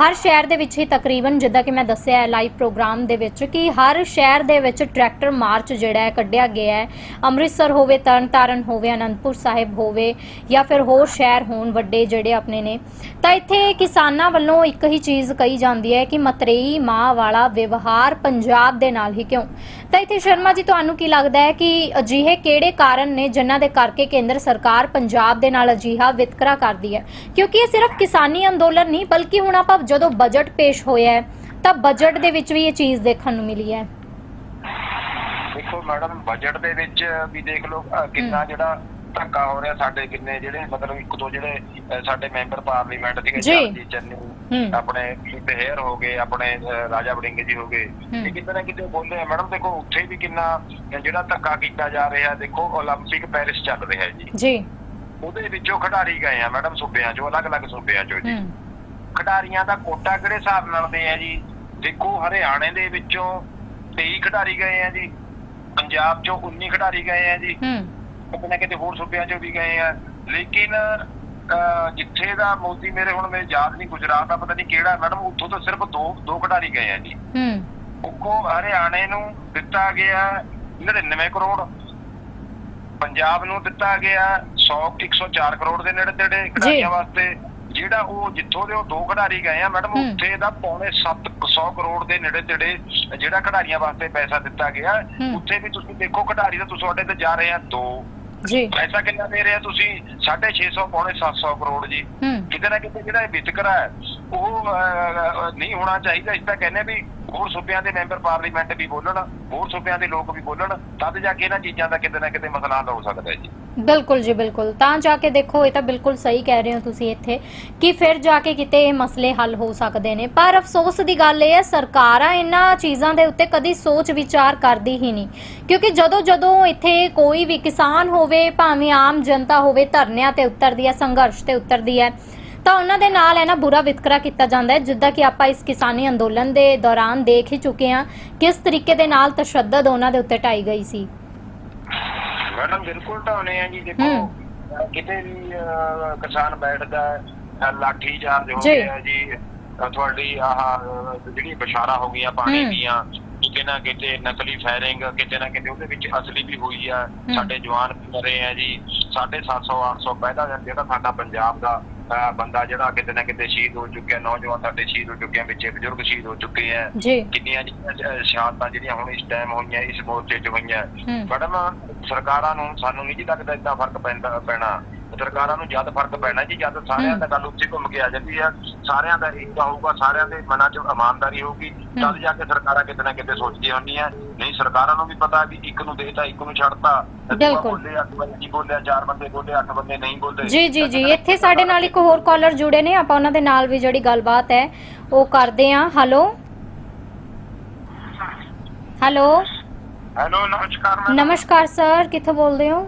ਹਰ ਸ਼ਹਿਰ ਦੇ ਵਿੱਚ ਹੀ ਤਕਰੀਬਨ ਜਿੱਦਾਂ ਕਿ ਮੈਂ ਦੱਸਿਆ ਹੈ ਲਾਈਵ ਪ੍ਰੋਗਰਾਮ ਦੇ ਵਿੱਚ ਕਿ ਹਰ ਸ਼ਹਿਰ ਦੇ ਵਿੱਚ ਟਰੈਕਟਰ ਮਾਰਚ ਜਿਹੜਾ ਹੈ ਕੱਢਿਆ ਗਿਆ ਹੈ। ਅੰਮ੍ਰਿਤਸਰ ਹੋਵੇ, ਤਰਨਤਾਰਨ ਹੋਵੇ, ਅਨੰਦਪੁਰ ਸਾਹਿਬ ਹੋਵੇ ਜਾਂ ਫਿਰ ਹੋਰ ਸ਼ਹਿਰ ਹੋਣ ਵੱਡੇ ਜਿਹੜੇ ਆਪਣੇ ਨੇ, ਤਾਂ ਇੱਥੇ ਕਿਸਾਨਾਂ ਵੱਲੋਂ ਇੱਕ ਹੀ ਚੀਜ਼ ਕਹੀ ਜਾਂਦੀ ਹੈ ਕਿ ਮਤਰੇਈ ਮਾਂ ਵਾਲਾ ਵਿਵਹਾਰ ਪੰਜਾਬ ਦੇ ਨਾਲ ਹੀ ਕਿਉਂ? ਤਾਂ ਇੱਥੇ ਸ਼ਰਮਾ ਜੀ, ਤੁਹਾਨੂੰ ਕੀ ਲੱਗਦਾ ਹੈ ਕਿ ਅਜਿਹੇ ਕਿਹੜੇ ਕਾਰਨ ਨੇ ਜਿਨ੍ਹਾਂ ਦੇ ਕਰਕੇ ਕੇਂਦਰ ਸਰਕਾਰ ਪੰਜਾਬ ਦੇ ਨਾਲ ਅਜਿਹਾ ਵਿਤਕਰਾ ਕਰਦੀ ਹੈ? ਕਿਉਂਕਿ ਇਹ ਸਿਰਫ ਕਿਸਾਨੀ ਅੰਦੋਲਨ ਨਹੀਂ ਬਲਕਿ ਹੁਣ ਆਪਾਂ ਜਦੋਂ ਬਜਟ ਪੇਸ਼ ਹੋਇਆ ਹੈ ਤਾਂ ਬਜਟ ਦੇ ਵਿੱਚ ਵੀ ਇਹ ਚੀਜ਼ ਦੇਖਣ ਨੂੰ ਮਿਲੀ ਹੈ ਦੇਖੋ ਮੈਡਮ ਬਜਟ ਦੇ ਵਿੱਚ ਵੀ ਦੇਖ ਲਓ ਅਹ, ਕਿੰਨਾ ਹਮ। ਜਿਹੜਾ ਧੱਕਾ ਹੋ ਰਿਹਾ ਸਾਡੇ ਕਿੰਨੇ ਜਿਹੜੇ ਮਤਲਬ ਇੱਕ ਦੋ ਜਿਹੜੇ ਅਹ, ਸਾਡੇ ਮੈਂਬਰ ਪਾਰਲੀਮੈਂਟ ਸੀਗੇ ਜੀ। ਚਰਨਜੀਤ ਚੰਨੀ ਹਮ। ਆਪਣੇ ਬਿਹੇਰ ਹੋ ਗਏ ਆਪਣੇ ਅਹ, ਰਾਜਾ ਵੜਿੰਗ ਜੀ ਹੋ ਗਏ ਹਮ। ਇਹ ਕਿਤੇ ਨਾ ਕਿਤੇ ਬੋਲੇ ਆ ਮੈਡਮ ਦੇਖੋ ਉੱਥੇ ਵੀ ਕਿੰਨਾ ਜਿਹੜਾ ਧੱਕਾ ਕੀਤਾ ਜਾ ਰਿਹਾ ਦੇਖੋ 올림픽 ਪੈਰਿਸ ਚੱਲ ਰਿਹਾ ਹੈ ਜੀ ਜੀ ਉਹਦੇ ਵਿੱਚੋਂ ਖਿਡਾਰੀ ਗਏ ਆ ਮੈਡਮ ਸੂਬਿਆਂ ਚੋਂ ਅਲੱਗ-ਅਲੱਗ ਸੂਬਿਆਂ ਚੋਂ ਜੀ। ਖਿਡਾਰੀਆਂ ਦਾ ਕੋਟਾ ਕਿਹੜੇ ਹਿਸਾਬ ਨਾਲ ਦੇ ਆ ਜੀ? ਦੇਖੋ ਹਰਿਆਣੇ ਦੇ ਵਿੱਚੋਂ 23 ਖਿਡਾਰੀ ਗਏ ਆ ਜੀ। ਪੰਜਾਬ ਚੋਂ 19 ਖਿਡਾਰੀ ਗਏ ਆ ਜੀ। ਹੂੰ। ਕਿਤੇ ਨਾ ਕਿਤੇ ਹੋਰ ਸੂਬਿਆਂ ਚੋਂ ਵੀ ਗਏ ਆ। ਲੇਕਿਨ ਜਿੱਥੇ ਦਾ ਮੋਦੀ ਮੇਰੇ ਹੁਣ ਮੇਰੇ ਯਾਦ ਨਹੀਂ ਗੁਜਰਾਤ ਦਾ ਪਤਾ ਨਹੀਂ ਕਿਹੜਾ ਮੈਡਮ ਉੱਥੋਂ ਤਾਂ ਸਿਰਫ ਦੋ ਦੋ ਖਿਡਾਰੀ ਗਏ ਆ ਜੀ। ਹੂੰ। ਉੱਕੋ ਹਰਿਆਣੇ ਨੂੰ ਦਿੱਤਾ ਗਿਆ 99 ਕਰੋੜ। ਪੰਜਾਬ ਨੂੰ ਦਿੱਤਾ ਗਿਆ 100 104 ਕਰੋੜ ਦੇ ਨੇੜੇ ਤੇੜੇ ਖਿਡਾਰੀਆਂ ਵਾਸਤੇ ਜਿਹੜਾ ਉਹ ਜਿੱਥੋਂ ਦੇ ਉਹ ਦੋ ਖਿਡਾਰੀ ਗਏ ਆ ਮੈਡਮ। ਉੱਥੇ ਦਾ ਪੌਣੇ 700 ਕਰੋੜ ਦੇ ਨੇੜੇ ਤੇੜੇ ਜਿਹੜਾ ਖਿਡਾਰੀਆਂ ਵਾਸਤੇ ਪੈਸਾ ਦਿੱਤਾ ਗਿਆ। ਉੱਥੇ ਵੀ ਤੁਸੀਂ ਦੇਖੋ ਖਿਡਾਰੀ ਤਾਂ ਤੁਸੀਂ ਤੁਹਾਡੇ ਤੇ ਜਾ ਰਹੇ ਆ ਦੋ। ਜੀ। ਪੈਸਾ ਕਿੰਨਾ ਦੇ ਰਹੇ ਆ ਤੁਸੀਂ? 650 ਪੌਣੇ 700 ਕਰੋੜ ਜੀ। ਕਿਤੇ ਨਾ ਕਿਤੇ ਜਿਹੜਾ ਇਹ ਵਿਤਕਰਾ ਹੈ ਉਹ ਨਹੀਂ ਹੋਣਾ ਚਾਹੀਦਾ। ਇਸ ਤਾਂ ਕਹਿੰਦੇ ਵੀ ਹੋਰ ਸੂਬਿਆਂ ਦੇ ਮੈਂਬਰ ਪਾਰਲੀਮੈਂਟ ਵੀ ਬੋਲਣ, ਹੋਰ ਸੂਬਿਆਂ ਦੇ ਲੋਕ ਵੀ ਬੋਲਣ, ਤਦ ਜਾ ਕੇ ਇਹਨਾਂ ਚੀਜ਼ਾਂ ਦਾ ਕਿਤੇ ਨਾ ਕਿਤੇ ਮਸਲਾ ਹੱਲ ਹੋ ਸਕਦਾ ਹੈ ਜੀ। ਬਿਲਕੁਲ ਜੀ, ਬਿਲਕੁਲ। ਤਾਂ ਜਾ ਕੇ ਦੇਖੋ, ਇਹ ਤਾਂ ਬਿਲਕੁਲ ਸਹੀ ਕਹਿ ਰਹੇ ਹੋ ਤੁਸੀਂ ਇੱਥੇ ਕਿ ਫਿਰ ਜਾ ਕੇ ਕਿਤੇ ਇਹ ਮਸਲੇ ਹੱਲ ਹੋ ਸਕਦੇ ਨੇ। ਪਰ ਅਫਸੋਸ ਦੀ ਗੱਲ ਇਹ ਹੈ, ਸਰਕਾਰਾਂ ਇਹਨਾਂ ਚੀਜ਼ਾਂ ਦੇ ਉੱਤੇ ਕਦੀ ਸੋਚ ਵਿਚਾਰ ਕਰਦੀ ਹੀ ਨਹੀਂ। ਕਿਉਂਕਿ ਜਦੋਂ ਜਦੋਂ ਇੱਥੇ ਕੋਈ ਵੀ ਕਿਸਾਨ ਹੋਵੇ, ਭਾਵੇਂ ਆਮ ਜਨਤਾ ਹੋਵੇ, ਧਰਨਿਆਂ ਤੇ ਉਤਰਦੀ ਹੈ, ਸੰਘਰਸ਼ ਤੇ ਉਤਰਦੀ ਹੈ ਤਾਂ ਉਹਨਾਂ ਦੇ ਨਾਲ ਹੈ ਨਾ ਬੁਰਾ ਵਿਤਕਰਾ ਕੀਤਾ ਜਾਂਦਾ ਹੈ ਜਿੱਦਾਂ ਕਿ ਆਪਾਂ ਇਸ ਕਿਸਾਨੀ ਅੰਦੋਲਨ ਦੇ ਦੌਰਾਨ ਦੇਖ ਹੀ ਚੁੱਕੇ ਹਾਂ ਕਿਸ ਤਰੀਕੇ ਦੇ ਨਾਲ ਤਸ਼ੱਦਦ ਉਹਨਾਂ ਦੇ ਉੱਤੇ ਢਾਈ ਗਈ ਸੀ ਮੈਡਮ ਬਿਲਕੁਲ ਢਾਉਣੇ ਆ ਜੀ ਦੇਖੋ ਕਿਤੇ ਵੀ ਕਿਸਾਨ ਬੈਠਦਾ ਲਾਠੀ ਚਾਰਜ ਹੋ। ਗਿਆ ਜੀ ਤੁਹਾਡੀ ਆਹ ਜਿਹੜੀ ਬਸ਼ਾਰਾ ਹੋ ਗਈਆਂ ਪਾਣੀ। ਦੀਆਂ ਕਿਤੇ ਨਾ ਕਿਤੇ ਨਕਲੀ ਫਾਇਰਿੰਗ ਕਿਤੇ ਨਾ ਕਿਤੇ ਉਹਦੇ ਵਿੱਚ ਅਸਲੀ ਵੀ ਹੋਈ ਆ। ਸਾਡੇ ਜਵਾਨ ਵੀ ਮਰੇ ਆ ਜੀ 750 800 ਪਹਿਲਾ ਜਿਹੜਾ ਸਾਡਾ ਪੰਜਾਬ ਦਾ ਬੰਦਾ ਜਿਹੜਾ ਕਿਤੇ ਨਾ ਕਿਤੇ ਸ਼ਹੀਦ ਹੋ ਚੁੱਕਿਆ ਨੌਜਵਾਨ ਸਾਡੇ ਸ਼ਹੀਦ ਹੋ ਚੁੱਕੇ ਆ ਵਿੱਚੇ ਬਜ਼ੁਰਗ ਸ਼ਹੀਦ ਹੋ ਚੁੱਕੇ ਆ। ਕਿੰਨੀਆਂ ਜਿਹੜੀਆਂ ਸ਼ਹਾਦਤਾਂ ਜਿਹੜੀਆਂ ਹੁਣ ਇਸ ਟਾਈਮ ਹੋਈਆਂ ਇਸ ਮੋਰਚੇ 'ਚ ਹੋਈਆਂ। ਮੈਡਮ ਸਰਕਾਰਾਂ ਨੂੰ ਸਾਨੂੰ ਨਹੀਂ ਜੀ ਲੱਗਦਾ ਇਦਾਂ ਫ਼ਰਕ ਪੈਂਦਾ ਪੈਣਾ। ਸਰਕਾਰਾਂ ਨੂੰ ਜਦ ਫ਼ਰਕ ਪੈਣਾ ਜੀ ਜਦ ਸਾਰਿਆਂ ਦਾ ਗੱਲ ਉੱਥੇ ਘੁੰਮ ਕੇ ਆ ਜਾਂਦੀ ਆ ਸਾਰਿਆਂ ਦਾ ਏਕਤਾ ਹੋਊਗਾ ਸਾਰਿਆਂ ਦੇ ਮਨਾਂ 'ਚ ਇਮਾਨਦਾਰੀ ਹੋਊਗੀ। ਤਦ ਜਾ ਕੇ ਸਰਕਾਰਾਂ ਕਿਤੇ ਨਾ ਕਿਤੇ ਸੋਚਦੀਆਂ ਹੁੰਦੀਆਂ ਨਹੀਂ ਸਰਕਾਰਾਂ ਨੂੰ ਵੀ ਪਤਾ ਵੀ ਇੱਕ ਨੂੰ ਦੇਤਾ ਇੱਕ ਨੂੰ ਛੱਡਤਾ। ਬਿਲਕੁਲ। ਬੋਲੇ ਅੱਠ ਬੰਦੇ ਬੋਲਿਆ ਚਾਰ ਬੰਦੇ ਬੋਲੇ ਅੱਠ ਬੰਦੇ ਨਹੀਂ ਬੋਲੇ। ਜੀ ਜੀ ਜੀ ਇੱਥੇ ਸਾਡੇ ਨਾਲ ਇੱਕ ਹੋਰ ਕਾਲਰ ਜੁੜੇ ਨੇ ਆਪਾਂ ਉਹਨਾਂ ਦੇ ਨਾਲ ਵੀ ਜਿਹੜੀ ਗੱਲਬਾਤ ਹੈ ਉਹ ਕਰਦੇ ਹਾਂ। ਹੈਲੋ ਹੈਲੋ ਹੈਲੋ ਨਮਸਕਾਰ ਮੈਂ ਨਮਸਕਾਰ ਸਰ ਕਿੱਥੋਂ ਬੋਲਦੇ ਹੋ?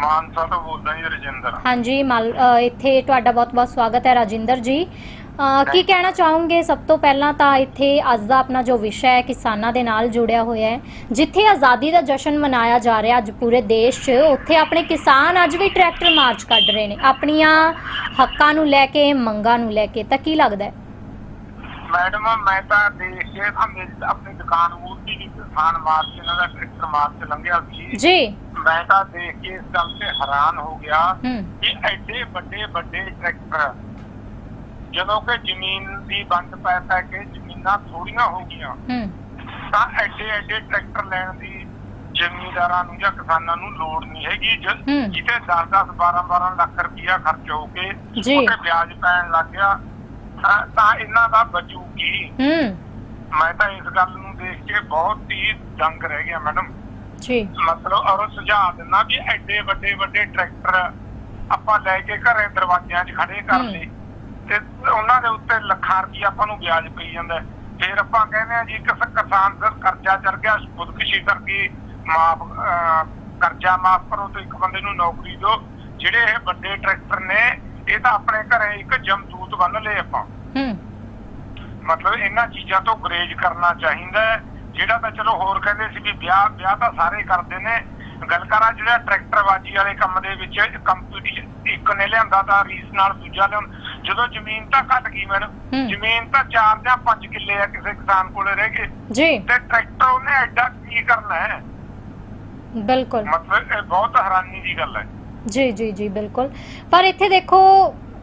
ਮਾਨਸਾ ਤੋਂ ਬੋਲਦਾ ਜੀ ਰਜਿੰਦਰ। ਹਾਂਜੀ ਮਲ- ਅ, ਇੱਥੇ ਤੁਹਾਡਾ ਬਹੁਤ-ਬਹੁਤ ਸਵਾਗਤ ਹੈ ਰਾਜਿੰਦਰ ਜੀ। ਅ, ਕੀ ਕਹਿਣਾ ਚਾਹੋਗੇ? ਸਭ ਤੋਂ ਪਹਿਲਾਂ ਤਾਂ ਇੱਥੇ ਅੱਜ ਦਾ ਆਪਣਾ ਜੋ ਵਿਸ਼ਾ ਹੈ ਕਿਸਾਨਾਂ ਦੇ ਨਾਲ ਜੁੜਿਆ ਹੋਇਆ ਹੈ। ਜਿੱਥੇ ਆਜ਼ਾਦੀ ਦਾ ਜਸ਼ਨ ਮਨਾਇਆ ਜਾ ਰਿਹਾ ਅੱਜ ਪੂਰੇ ਦੇਸ਼ 'ਚ ਉੱਥੇ ਆਪਣੇ ਕਿਸਾਨ ਅੱਜ ਵੀ ਟਰੈਕਟਰ ਮਾਰਚ ਕੱਢ ਰਹੇ ਨੇ। ਆਪਣੀਆਂ ਹੱਕਾਂ ਨੂੰ ਲੈ ਕੇ ਮੰਗਾਂ ਨੂੰ ਲੈ ਕੇ ਤਾਂ ਕੀ ਲੱਗਦਾ ਹੈ? ਮੈਡਮ ਮੈਂ ਤਾਂ ਦੇਖ ਕੇ ਤਾਂ ਮੇਰੀ ਆਪਣੀ ਦੁਕਾਨ ਮੂਰਤੀ ਦੀ ਕਿਸਾਨ ਮਾਰਚ ਇਹਨਾਂ ਦਾ ਟਰੈਕਟਰ ਮਾਰਚ ਲੰਘਿਆ ਸੀ। ਜੀ। ਮੈਂ ਤਾਂ ਦੇਖ ਕੇ ਇਸ ਗੱਲ ਤੇ ਹੈਰਾਨ ਹੋ ਗਿਆ ਕਿ ਐਡੇ ਵੱਡੇ ਵੱਡੇ ਟਰੈਕਟਰ ਜਦੋਂ ਕਿ ਜ਼ਮੀਨ ਦੀ ਵੰਡ ਪੈ ਪੈ ਕੇ ਜ਼ਮੀਨਾਂ ਥੋੜੀਆਂ ਹੋ ਗਈਆਂ ਤਾਂ ਐਡੇ ਐਡੇ ਟਰੈਕਟਰ ਲੈਣ ਦੀ ਜ਼ਮੀਂਦਾਰਾਂ ਨੂੰ ਜਾਂ ਕਿਸਾਨਾਂ ਨੂੰ ਲੋੜ ਨਹੀਂ ਹੈਗੀ। ਜਿੱਥੇ 10 10 12 12 ਲੱਖ ਰੁਪਇਆ ਖਰਚ ਹੋ ਕੇ। ਉੱਤੇ ਵਿਆਜ ਪੈਣ ਲੱਗ ਗਿਆ ਤਾਂ ਤਾਂ ਇਹਨਾਂ ਦਾ ਬਚੂ ਕੀ? ਮੈਂ ਤਾਂ ਇਸ ਗੱਲ ਨੂੰ ਦੇਖ ਕੇ ਬਹੁਤ ਹੀ ਦੰਗ ਰਹਿ ਗਿਆ ਮੈਡਮ। ਜੀ। ਮਤਲਬ ਔਰ ਸੁਝਾਅ ਦਿੰਦਾ ਵੀ ਐਡੇ ਵੱਡੇ ਵੱਡੇ ਟਰੈਕਟਰ ਆਪਾਂ ਲੈ ਕੇ ਘਰੇ ਦਰਵਾਜ਼ਿਆਂ 'ਚ ਖੜੇ ਕਰ। ਲਏ ਤੇ ਉਹਨਾਂ ਦੇ ਉੱਤੇ ਲੱਖਾਂ ਰੁਪਏ ਆਪਾਂ ਨੂੰ ਵਿਆਜ ਪਈ ਜਾਂਦਾ। ਫਿਰ ਆਪਾਂ ਕਹਿੰਦੇ ਆ ਜੀ ਕਿਸ ਕਿਸਾਨ ਦਾ ਕਰਜ਼ਾ ਚੜ ਗਿਆ ਖੁਦਕੁਸ਼ੀ ਕਰਕੇ ਮਾਫ ਕਰਜ਼ਾ ਮਾਫ ਕਰੋ ਤੇ ਇੱਕ ਬੰਦੇ ਨੂੰ ਨੌਕਰੀ ਦਿਓ। ਜਿਹੜੇ ਇਹ ਵੱਡੇ ਟਰੈਕਟਰ ਨੇ ਇਹ ਤਾਂ ਆਪਣੇ ਘਰੇ ਇੱਕ ਜਮਦੂਤ ਬੰਨ ਲਏ ਆਪਾਂ। ਹੂੰ। ਮਤਲਬ ਇਹਨਾਂ ਚੀਜ਼ਾਂ ਤੋਂ ਗਰੇਜ ਕਰਨਾ ਚਾਹੀਦਾ ਹੈ। ਜਿਹੜਾ ਤਾਂ ਚਲੋ ਹੋਰ ਕਹਿੰਦੇ ਸੀ ਵੀ ਵਿਆਹ ਵਿਆਹ ਤਾਂ ਸਾਰੇ ਕਰਦੇ ਨੇ। ਗੱਲ ਕਰਾਂ ਜਿਹੜਾ ਟਰੈਕਟਰਬਾਜੀ ਵਾਲੇ ਕੰਮ ਦੇ ਵਿੱਚ ਕੰਪੀਟੀਸ਼ਨ ਇੱਕ ਨੇ ਲਿਆਂਦਾ ਤਾਂ ਰੀਸ ਨਾਲ ਦੂਜਾ ਲਿਆਉਂ ਜਦੋਂ ਜ਼ਮੀਨ ਤਾਂ ਘਟ ਗਈ ਮੈਡਮ। ਜ਼ਮੀਨ ਤਾਂ 4 ਜਾਂ 5 ਕਿੱਲੇ ਆ ਕਿਸੇ ਕਿਸਾਨ ਕੋਲੇ ਰਹਿ ਗਏ ਜੀ। ਤੇ ਟਰੈਕਟਰ ਉਹਨੇ ਐਡਾ ਕੀ ਕਰਨਾ ਹੈ? ਬਿਲਕੁਲ। ਮਤਲਬ ਇਹ ਬਹੁਤ ਹੈਰਾਨੀ ਦੀ ਗੱਲ ਹੈ। ਜੀ ਜੀ ਜੀ ਬਿਲਕੁਲ। ਪਰ ਇੱਥੇ ਦੇਖੋ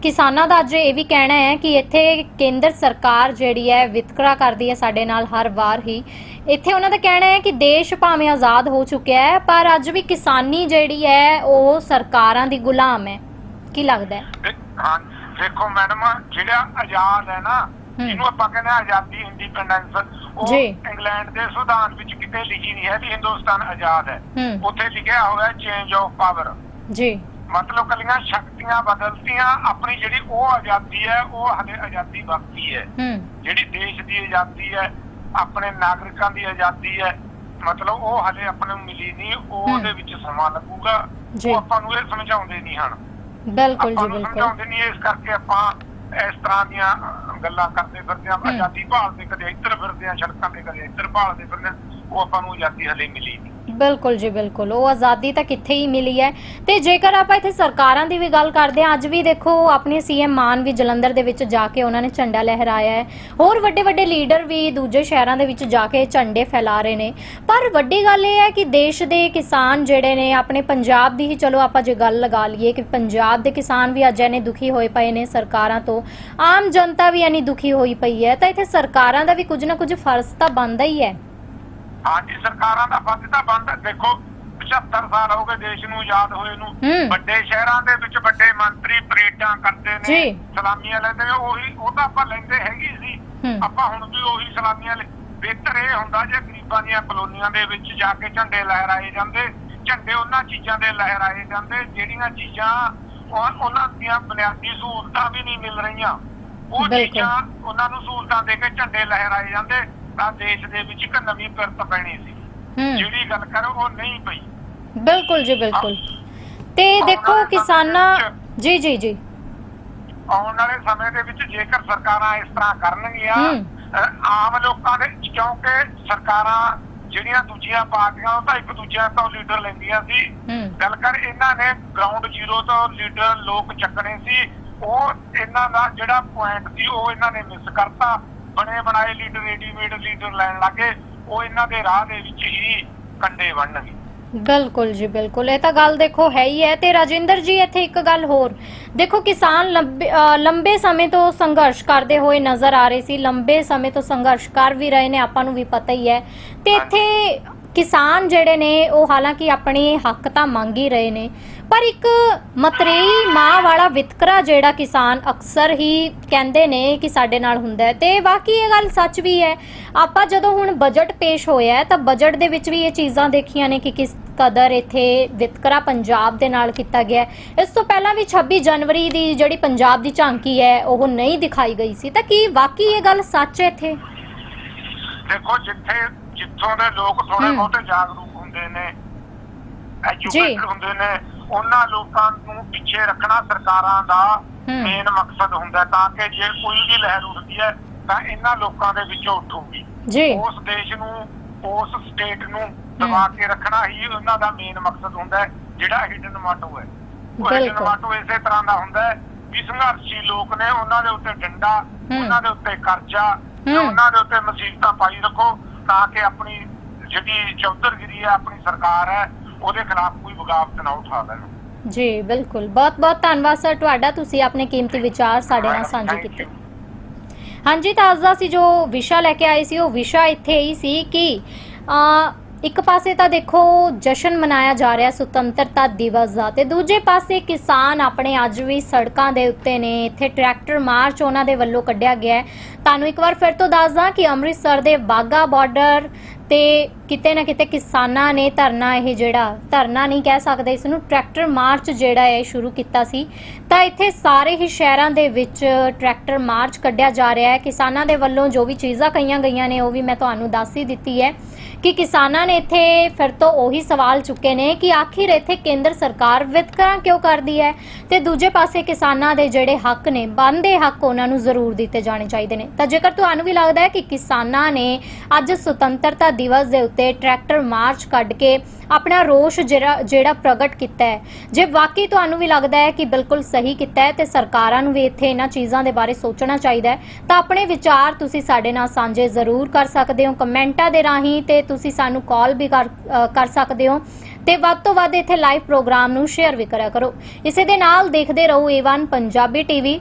ਕਿਸਾਨਾਂ ਦਾ ਅੱਜ ਇਹ ਵੀ ਕਹਿਣਾ ਹੈ ਕਿ ਇੱਥੇ ਕੇਂਦਰ ਸਰਕਾਰ ਜਿਹੜੀ ਹੈ ਵਿਤਕਰਾ ਕਰਦੀ ਹੈ ਸਾਡੇ ਨਾਲ ਹਰ ਵਾਰ ਹੀ। ਇੱਥੇ ਉਹਨਾਂ ਦਾ ਕਹਿਣਾ ਹੈ ਕਿ ਦੇਸ਼ ਭਾਵੇਂ ਆਜ਼ਾਦ ਹੋ ਚੁੱਕਿਆ ਹੈ ਪਰ ਅੱਜ ਵੀ ਕਿਸਾਨੀ ਜਿਹੜੀ ਹੈ ਉਹ ਸਰਕਾਰਾਂ ਦੀ ਗੁਲਾਮ ਹੈ। ਕੀ ਲੱਗਦਾ ਹੈ? ਹਾਂ ਦੇਖੋ ਮੈਡਮ ਜਿਹੜਾ ਆਜ਼ਾਦ ਹੈ ਨਾ ਜਿਹਨੂੰ ਆਪਾਂ ਕਹਿੰਦੇ ਆ ਆਜ਼ਾਦੀ ਇੰਡੀਪੈਂਡੈਂਸ ਉਹ। ਇੰਗਲੈਂਡ ਦੇ ਸੰਵਿਧਾਨ ਵਿੱਚ ਕਿਤੇ ਲਿਖੀ ਨਹੀਂ ਹੈ ਕਿ ਹਿੰਦੁਸਤਾਨ ਆਜ਼ਾਦ ਹੈ। ਹੂੰ। ਉੱਥੇ ਲਿਖਿਆ ਹੋਇਆ ਚੇਂਜ ਆਫ ਪਾਵਰ ਜੀ। ਮਤਲਬ ਕੱਲੀਆਂ ਸ਼ਕਤੀਆਂ ਬਦਲਤੀਆਂ ਆਪਣੀ ਜਿਹੜੀ ਉਹ ਆਜ਼ਾਦੀ ਹੈ ਉਹ ਹਲੇ ਆਜ਼ਾਦੀ ਬਾਕੀ ਹੈ। ਜਿਹੜੀ ਦੇਸ਼ ਦੀ ਆਜ਼ਾਦੀ ਹੈ ਆਪਣੇ ਨਾਗਰਿਕਾਂ ਦੀ ਆਜ਼ਾਦੀ ਹੈ ਮਤਲਬ ਉਹ ਹਲੇ ਆਪਣੇ ਨੂੰ ਮਿਲੀ ਨਹੀਂ। ਉਹਦੇ ਵਿੱਚ ਸਮਾਂ ਲੱਗੂਗਾ। ਉਹ ਆਪਾਂ ਨੂੰ ਇਹ ਸਮਝਾਉਂਦੇ ਨਹੀਂ ਹਨ। ਬਿਲਕੁਲ ਜੀ ਬਿਲਕੁਲ। ਸਮਝਾਉਂਦੇ ਨਹੀਂ ਇਸ ਕਰਕੇ ਆਪਾਂ ਇਸ ਤਰ੍ਹਾਂ ਦੀਆਂ ਗੱਲਾਂ ਕਰਦੇ ਫਿਰਦੇ ਆ। ਆਜ਼ਾਦੀ ਭਾਲਦੇ ਕਦੇ ਇੱਧਰ ਫਿਰਦੇ ਆ ਸੜਕਾਂ ਤੇ ਕਦੇ ਇੱਧਰ ਭਾਲਦੇ ਫਿਰਦੇ ਉਹ ਆਪਾਂ ਨੂੰ ਆਜ਼ਾਦੀ ਹਲੇ ਮਿਲੀ ਨਹੀਂ। ਬਿਲਕੁਲ ਜੀ, ਬਿਲਕੁਲ। ਉਹ ਆਜ਼ਾਦੀ ਤਾਂ ਕਿੱਥੇ ਹੀ ਮਿਲੀ ਹੈ। ਤੇ ਜੇਕਰ ਆਪਾਂ ਇੱਥੇ ਸਰਕਾਰਾਂ ਦੀ ਵੀ ਗੱਲ ਕਰਦੇ ਹਾਂ, ਅੱਜ ਵੀ ਦੇਖੋ, ਆਪਣੇ ਸੀਐਮ ਮਾਨ ਵੀ ਜਲੰਧਰ ਦੇ ਵਿੱਚ ਜਾ ਕੇ ਉਹਨਾਂ ਨੇ ਝੰਡਾ ਲਹਿਰਾਇਆ ਹੈ। ਹੋਰ ਵੱਡੇ ਵੱਡੇ ਲੀਡਰ ਵੀ ਦੂਜੇ ਸ਼ਹਿਰਾਂ ਦੇ ਵਿੱਚ ਜਾ ਕੇ ਝੰਡੇ ਫੈਲਾ ਰਹੇ ਨੇ। ਪਰ ਵੱਡੀ ਗੱਲ ਇਹ ਹੈ ਕਿ ਦੇਸ਼ ਦੇ ਕਿਸਾਨ ਜਿਹੜੇ ਨੇ, ਆਪਣੇ ਪੰਜਾਬ ਦੀ ਹੀ ਚਲੋ ਆਪਾਂ ਜੇ ਗੱਲ ਲਗਾ ਲਈਏ ਕਿ ਪੰਜਾਬ ਦੇ ਕਿਸਾਨ ਵੀ ਅੱਜ ਐਨੇ ਦੁਖੀ ਹੋਏ ਪਏ ਨੇ ਸਰਕਾਰਾਂ ਤੋਂ। ਆਮ ਜਨਤਾ ਵੀ ਐਨੀ ਦੁਖੀ ਹੋਈ ਪਈ ਹੈ। ਤਾਂ ਇੱਥੇ ਸਰਕਾਰਾਂ ਦਾ ਵੀ ਕੁਝ ਨਾ ਕੁਝ ਫਰਜ਼ ਤਾਂ ਬਣਦਾ ਹੀ ਹੈ। ਹਾਂਜੀ ਸਰਕਾਰਾਂ ਦਾ ਫਰਜ਼ ਤਾਂ ਬੰਦ ਦੇਖੋ 75 ਸਾਲ ਹੋ ਗਏ ਦੇਸ਼ ਨੂੰ ਆਜ਼ਾਦ ਹੋਏ ਨੂੰ। ਵੱਡੇ ਸ਼ਹਿਰਾਂ ਦੇ ਵਿੱਚ ਵੱਡੇ ਮੰਤਰੀ ਪਰੇਡਾਂ ਕਰਦੇ ਨੇ। ਸਲਾਮੀਆਂ ਲੈਂਦੇ ਨੇ ਉਹੀ ਉਹ ਤਾਂ ਆਪਾਂ ਲੈਂਦੇ ਹੈਗੀ ਸੀ। ਆਪਾਂ ਹੁਣ ਵੀ ਉਹੀ ਸਲਾਮੀਆਂ ਲੈ ਬਿਹਤਰ ਇਹ ਹੁੰਦਾ ਜੇ ਗਰੀਬਾਂ ਦੀਆਂ ਕਲੋਨੀਆਂ ਦੇ ਵਿੱਚ ਜਾ ਕੇ ਝੰਡੇ ਲਹਿਰਾਏ ਜਾਂਦੇ ਝੰਡੇ ਉਹਨਾਂ ਚੀਜ਼ਾਂ ਦੇ ਲਹਿਰਾਏ ਜਾਂਦੇ ਜਿਹੜੀਆਂ ਚੀਜ਼ਾਂ ਉਹ- ਉਹਨਾਂ ਦੀਆਂ ਬੁਨਿਆਦੀ ਸਹੂਲਤਾਂ ਵੀ ਨਹੀਂ ਮਿਲ ਰਹੀਆਂ ਉਹ। ਚੀਜ਼ਾਂ ਉਹਨਾਂ ਨੂੰ ਸਹੂਲਤਾਂ ਦੇ ਕੇ ਝੰਡੇ ਲਹਿਰਾਏ ਜਾਂਦੇ ਤਾਂ ਦੇਸ਼ ਦੇ ਵਿੱਚ ਇੱਕ ਨਵੀਂ ਪਿਰਤ ਪੈਣੀ ਸੀ। ਜਿਹੜੀ ਗੱਲ ਕਰੋ ਉਹ ਨਹੀਂ ਪਈ। ਬਿਲਕੁਲ ਜੀ ਬਿਲਕੁਲ। ਤੇ ਦੇਖੋ ਕਿਸਾਨਾਂ ਜੀ ਜੀ ਜੀ। ਆਉਣ ਵਾਲੇ ਸਮੇਂ ਦੇ ਵਿੱਚ ਜੇਕਰ ਸਰਕਾਰਾਂ ਇਸ ਤਰ੍ਹਾਂ ਕਰਨਗੀਆਂ ਆਮ ਲੋਕਾਂ ਦੇ ਕਿਉਂਕਿ ਸਰਕਾਰਾਂ ਜਿਹੜੀਆਂ ਦੂਜੀਆਂ ਪਾਰਟੀਆਂ ਉਹ ਤਾਂ ਇੱਕ ਦੂਜਿਆਂ ਤੋਂ ਲੀਡਰ ਲੈਂਦੀਆਂ ਸੀ। ਗੱਲ ਕਰ ਇਹਨਾਂ ਨੇ ਗਰਾਊਂਡ ਜ਼ੀਰੋ ਤੋਂ ਲੀਡਰ ਲੋਕ ਚੱਕਣੇ ਸੀ। ਉਹ ਇਹਨਾਂ ਦਾ ਜਿਹੜਾ ਪੁਆਇੰਟ ਸੀ ਉਹ ਇਹਨਾਂ ਨੇ ਮਿਸ ਕਰਤਾ। ਬਣੇ ਬਣਾਏ ਲੀਡਰ ਰੈਡੀਮੇਡ ਲੀਡਰ ਲੈਣ ਲੱਗੇ ਉਹ ਇਹਨਾਂ ਦੇ ਰਾਹ ਦੇ ਵਿੱਚ ਹੀ ਕੰਡੇ ਬਣਨਗੇ। ਬਿਲਕੁਲ ਜੀ ਬਿਲਕੁਲ। ਇਹ ਤਾਂ ਗੱਲ ਦੇਖੋ ਹੈ ਹੀ ਹੈ। ਤੇ ਰਾਜਿੰਦਰ ਜੀ ਇੱਥੇ ਇੱਕ ਗੱਲ ਹੋਰ। ਦੇਖੋ ਕਿਸਾਨ ਲੰਬੇ ਸਮੇਂ ਤੋਂ ਸੰਘਰਸ਼ ਕਰਦੇ ਹੋਏ ਨਜ਼ਰ ਆ ਰਹੇ ਸੀ। ਲੰਬੇ ਸਮੇਂ ਤੋਂ ਸੰਘਰਸ਼ ਕਰ ਵੀ ਰਹੇ ਨੇ ਆਪਾਂ ਨੂੰ ਵੀ ਪਤਾ ਹੀ ਹੈ। ਤੇ ਇੱਥੇ ਕਿਸਾਨ ਜਿਹੜੇ ਨੇ ਉਹ ਹਾਲਾਂਕਿ ਆਪਣੇ ਹੱਕ ਤਾਂ ਮੰਗ ਹੀ ਰਹੇ ਨੇ। ਪਰ ਇੱਕ ਮਤਰੇਈ ਮਾਂ ਵਾਲਾ ਵਿਤਕਰਾ ਜਿਹੜਾ ਕਿਸਾਨ ਅਕਸਰ ਹੀ ਕਹਿੰਦੇ ਨੇ ਕਿ ਸਾਡੇ ਨਾਲ ਹੁੰਦਾ ਹੈ ਤੇ ਵਾਕਈ ਇਹ ਗੱਲ ਸੱਚ ਵੀ ਹੈ ਆਪਾਂ ਜਦੋਂ ਹੁਣ ਬਜਟ ਪੇਸ਼ ਹੋਇਆ ਤਾਂ ਬਜਟ ਦੇ ਵਿੱਚ ਵੀ ਇਹ ਚੀਜ਼ਾਂ ਦੇਖੀਆਂ ਨੇ ਕਿ ਕਿਸ ਕਦਰ ਇੱਥੇ ਵਿਤਕਰਾ ਪੰਜਾਬ ਦੇ ਨਾਲ ਕੀਤਾ ਗਿਆ। ਇਸ ਤੋਂ ਪਹਿਲਾਂ ਵੀ 26 ਜਨਵਰੀ ਦੀ ਜਿਹੜੀ ਪੰਜਾਬ ਦੀ ਝਾਂਕੀ ਹੈ ਉਹ ਨਹੀਂ ਦਿਖਾਈ ਗਈ ਸੀ ਤਾਂ ਕੀ ਵਾਕਈ ਇਹ ਗੱਲ ਸੱਚ ਹੈ ਇੱਥੇ ਦੇਖੋ ਜਿੱਥੇ ਜਿੱਥੋਂ ਦੇ ਲੋਕ ਥੋੜੇ। ਬਹੁਤੇ ਜਾਗਰੂਕ ਹੁੰਦੇ ਨੇ। ਐਜੂਕੇਟਡ ਹੁੰਦੇ ਨੇ ਉਹਨਾਂ ਲੋਕਾਂ ਨੂੰ ਪਿੱਛੇ ਰੱਖਣਾ ਸਰਕਾਰਾਂ ਦਾ। ਮੇਨ ਮਕਸਦ ਹੁੰਦਾ ਤਾਂ ਕਿ ਜੇ ਕੋਈ ਵੀ ਲਹਿਰ ਉੱਠਦੀ ਹੈ ਤਾਂ ਇਹਨਾਂ ਲੋਕਾਂ ਦੇ ਵਿੱਚੋਂ ਉੱਠੂਗੀ ਉਸ ਦੇਸ਼ ਨੂੰ ਉਸ ਸਟੇਟ ਨੂੰ ਦਬਾ ਕੇ ਰੱਖਣਾ ਹੀ ਉਹਨਾਂ ਦਾ ਮੇਨ ਮਕਸਦ ਹੁੰਦਾ ਜਿਹੜਾ ਹਿਡਨ ਮਾਟੋ ਹੈ ਬਿਲਕੁਲ। ਮਾਟੋ ਇਸੇ ਤਰ੍ਹਾਂ ਦਾ ਹੁੰਦਾ ਹੈ ਵੀ ਸੰਘਰਸ਼ੀ ਲੋਕ ਨੇ ਉਹਨਾਂ ਦੇ ਉੱਤੇ ਡੰਡਾ। ਉਹਨਾਂ ਦੇ ਉੱਤੇ ਕਰਜ਼ਾ। ਉਹਨਾਂ ਦੇ ਉੱਤੇ ਮੁਸੀਬਤਾਂ ਪਾਈ ਰੱਖੋ ਤਾਂ ਕਿ ਆਪਣੀ ਜਿਹੜੀ ਚੌਧਰਗਿਰੀ ਹੈ ਆਪਣੀ ਸਰਕਾਰ ਹੈ ਉਹਦੇ ਖਿਲਾਫ ਕੋਈ ਬਗਾਵਤ ਨਾ ਉਠਾ ਲੈਣ। ਜੀ ਬਿਲਕੁਲ। ਬਹੁਤ ਬਹੁਤ ਧੰਨਵਾਦ ਸਰ ਤੁਹਾਡਾ। ਤੁਸੀਂ ਆਪਣੇ ਕੀਮਤੀ ਵਿਚਾਰ ਸਾਡੇ ਨਾਲ ਸਾਂਝੇ ਕੀਤੇ. ਹਾਂਜੀ ਤਾਂ ਅੱਜ ਦਾ ਸੀ ਜੋ ਵਿਸ਼ਾ ਲੈ ਕੇ ਆਏ ਸੀ ਉਹ ਵਿਸ਼ਾ ਇੱਥੇ ਹੀ ਸੀ ਕਿ ਅ, ਇੱਕ ਪਾਸੇ ਤਾਂ ਦੇਖੋ ਜਸ਼ਨ ਮਨਾਇਆ ਜਾ ਰਿਹਾ ਸੁਤੰਤਰਤਾ ਦਿਵਸ ਦਾ ਤੇ ਦੂਜੇ ਪਾਸੇ ਕਿਸਾਨ ਆਪਣੇ ਅੱਜ ਵੀ ਸੜਕਾਂ ਦੇ ਉੱਤੇ ਨੇ। ਇੱਥੇ ਟਰੈਕਟਰ ਮਾਰਚ ਉਹਨਾਂ ਦੇ ਵੱਲੋਂ ਕੱਢਿਆ ਗਿਆ ਹੈ। ਤੁਹਾਨੂੰ ਇੱਕ ਵਾਰ ਫਿਰ ਤੋਂ ਦੱਸਦਾ ਕਿ ਅੰਮ੍ਰਿਤਸਰ ਦੇ ਬਾਗਾ ਬਾਰਡਰ ਤੇ ਕਿਤੇ ਨਾ ਕਿਤੇ ਕਿਸਾਨਾਂ ਨੇ ਧਰਨਾ ਇਹ ਜਿਹੜਾ, ਧਰਨਾ ਨਹੀਂ ਕਹਿ ਸਕਦੇ, ਇਸ ਨੂੰ ਟਰੈਕਟਰ ਮਾਰਚ ਜਿਹੜਾ ਹੈ ਸ਼ੁਰੂ ਕੀਤਾ ਸੀ। ਤਾਂ ਇੱਥੇ ਸਾਰੇ ਹੀ ਸ਼ਹਿਰਾਂ ਦੇ ਵਿੱਚ ਟਰੈਕਟਰ ਮਾਰਚ ਕੱਢਿਆ ਜਾ ਰਿਹਾ ਹੈ। ਕਿਸਾਨਾਂ ਦੇ ਵੱਲੋਂ ਜੋ ਵੀ ਚੀਜ਼ਾਂ ਕਹੀਆਂ ਗਈਆਂ ਨੇ, ਉਹ ਵੀ ਮੈਂ ਤੁਹਾਨੂੰ ਦੱਸ ਹੀ ਦਿੱਤੀ ਹੈ ਕਿ ਕਿਸਾਨਾਂ ਨੇ ਇੱਥੇ ਫਿਰ ਤੋਂ ਉਹੀ ਸਵਾਲ ਚੁੱਕੇ ਨੇ ਕਿ ਆਖਿਰ ਇੱਥੇ ਕੇਂਦਰ ਸਰਕਾਰ ਵਿਤਕਰਾ ਕਿਉਂ ਕਰਦੀ ਹੈ? ਤੇ ਦੂਜੇ ਪਾਸੇ ਕਿਸਾਨਾਂ ਦੇ ਜਿਹੜੇ ਹੱਕ ਨੇ, ਬਣਦੇ ਹੱਕ ਉਹਨਾਂ ਨੂੰ ਜ਼ਰੂਰ ਦਿੱਤੇ ਜਾਣੇ ਚਾਹੀਦੇ ਨੇ। ਤਾਂ ਜੇਕਰ ਤੁਹਾਨੂੰ ਵੀ ਲੱਗਦਾ ਹੈ ਕਿ ਕਿਸਾਨਾਂ ਨੇ ਅੱਜ ਸੁਤੰਤਰਤਾ ਦਿਵਸ ਦੇ ਉੱਤੇ ਟਰੈਕਟਰ ਮਾਰਚ ਕੱਢ ਕੇ ਆਪਣਾ ਰੋਸ਼ ਜਿਹੜਾ ਪ੍ਰਗਟ ਕੀਤਾ ਹੈ। ਜੇ ਵਾਕਈ ਤੁਹਾਨੂੰ ਵੀ ਲੱਗਦਾ ਹੈ ਕਿ ਬਿਲਕੁਲ ਸਹੀ ਕੀਤਾ ਹੈ ਤੇ ਸਰਕਾਰਾਂ ਨੂੰ ਵੀ ਇੱਥੇ ਇਹਨਾਂ ਚੀਜ਼ਾਂ ਦੇ ਬਾਰੇ ਸੋਚਣਾ ਚਾਹੀਦਾ ਹੈ, ਤਾਂ ਆਪਣੇ ਵਿਚਾਰ ਤੁਸੀਂ ਸਾਡੇ ਨਾਲ ਸਾਂਝੇ ਜ਼ਰੂਰ ਕਰ ਸਕਦੇ ਹੋ। ਕਮੈਂਟਾਂ ਦੇ ਰਾਹੀਂ ਤੇ ਤੁਸੀਂ ਸਾਨੂੰ ਕਾਲ ਵੀ ਕਰ ਸਕਦੇ ਹੋ ਤੇ ਵੱਧ ਤੋਂ ਵੱਧ ਇੱਥੇ ਲਾਈਵ ਪ੍ਰੋਗਰਾਮ ਨੂੰ ਸ਼ੇਅਰ ਵੀ ਕਰਿਆ ਕਰੋ। ਇਸੇ ਦੇ ਨਾਲ ਦੇਖਦੇ ਰਹੋ ਏਵਨ ਪੰਜਾਬੀ ਟੀਵੀ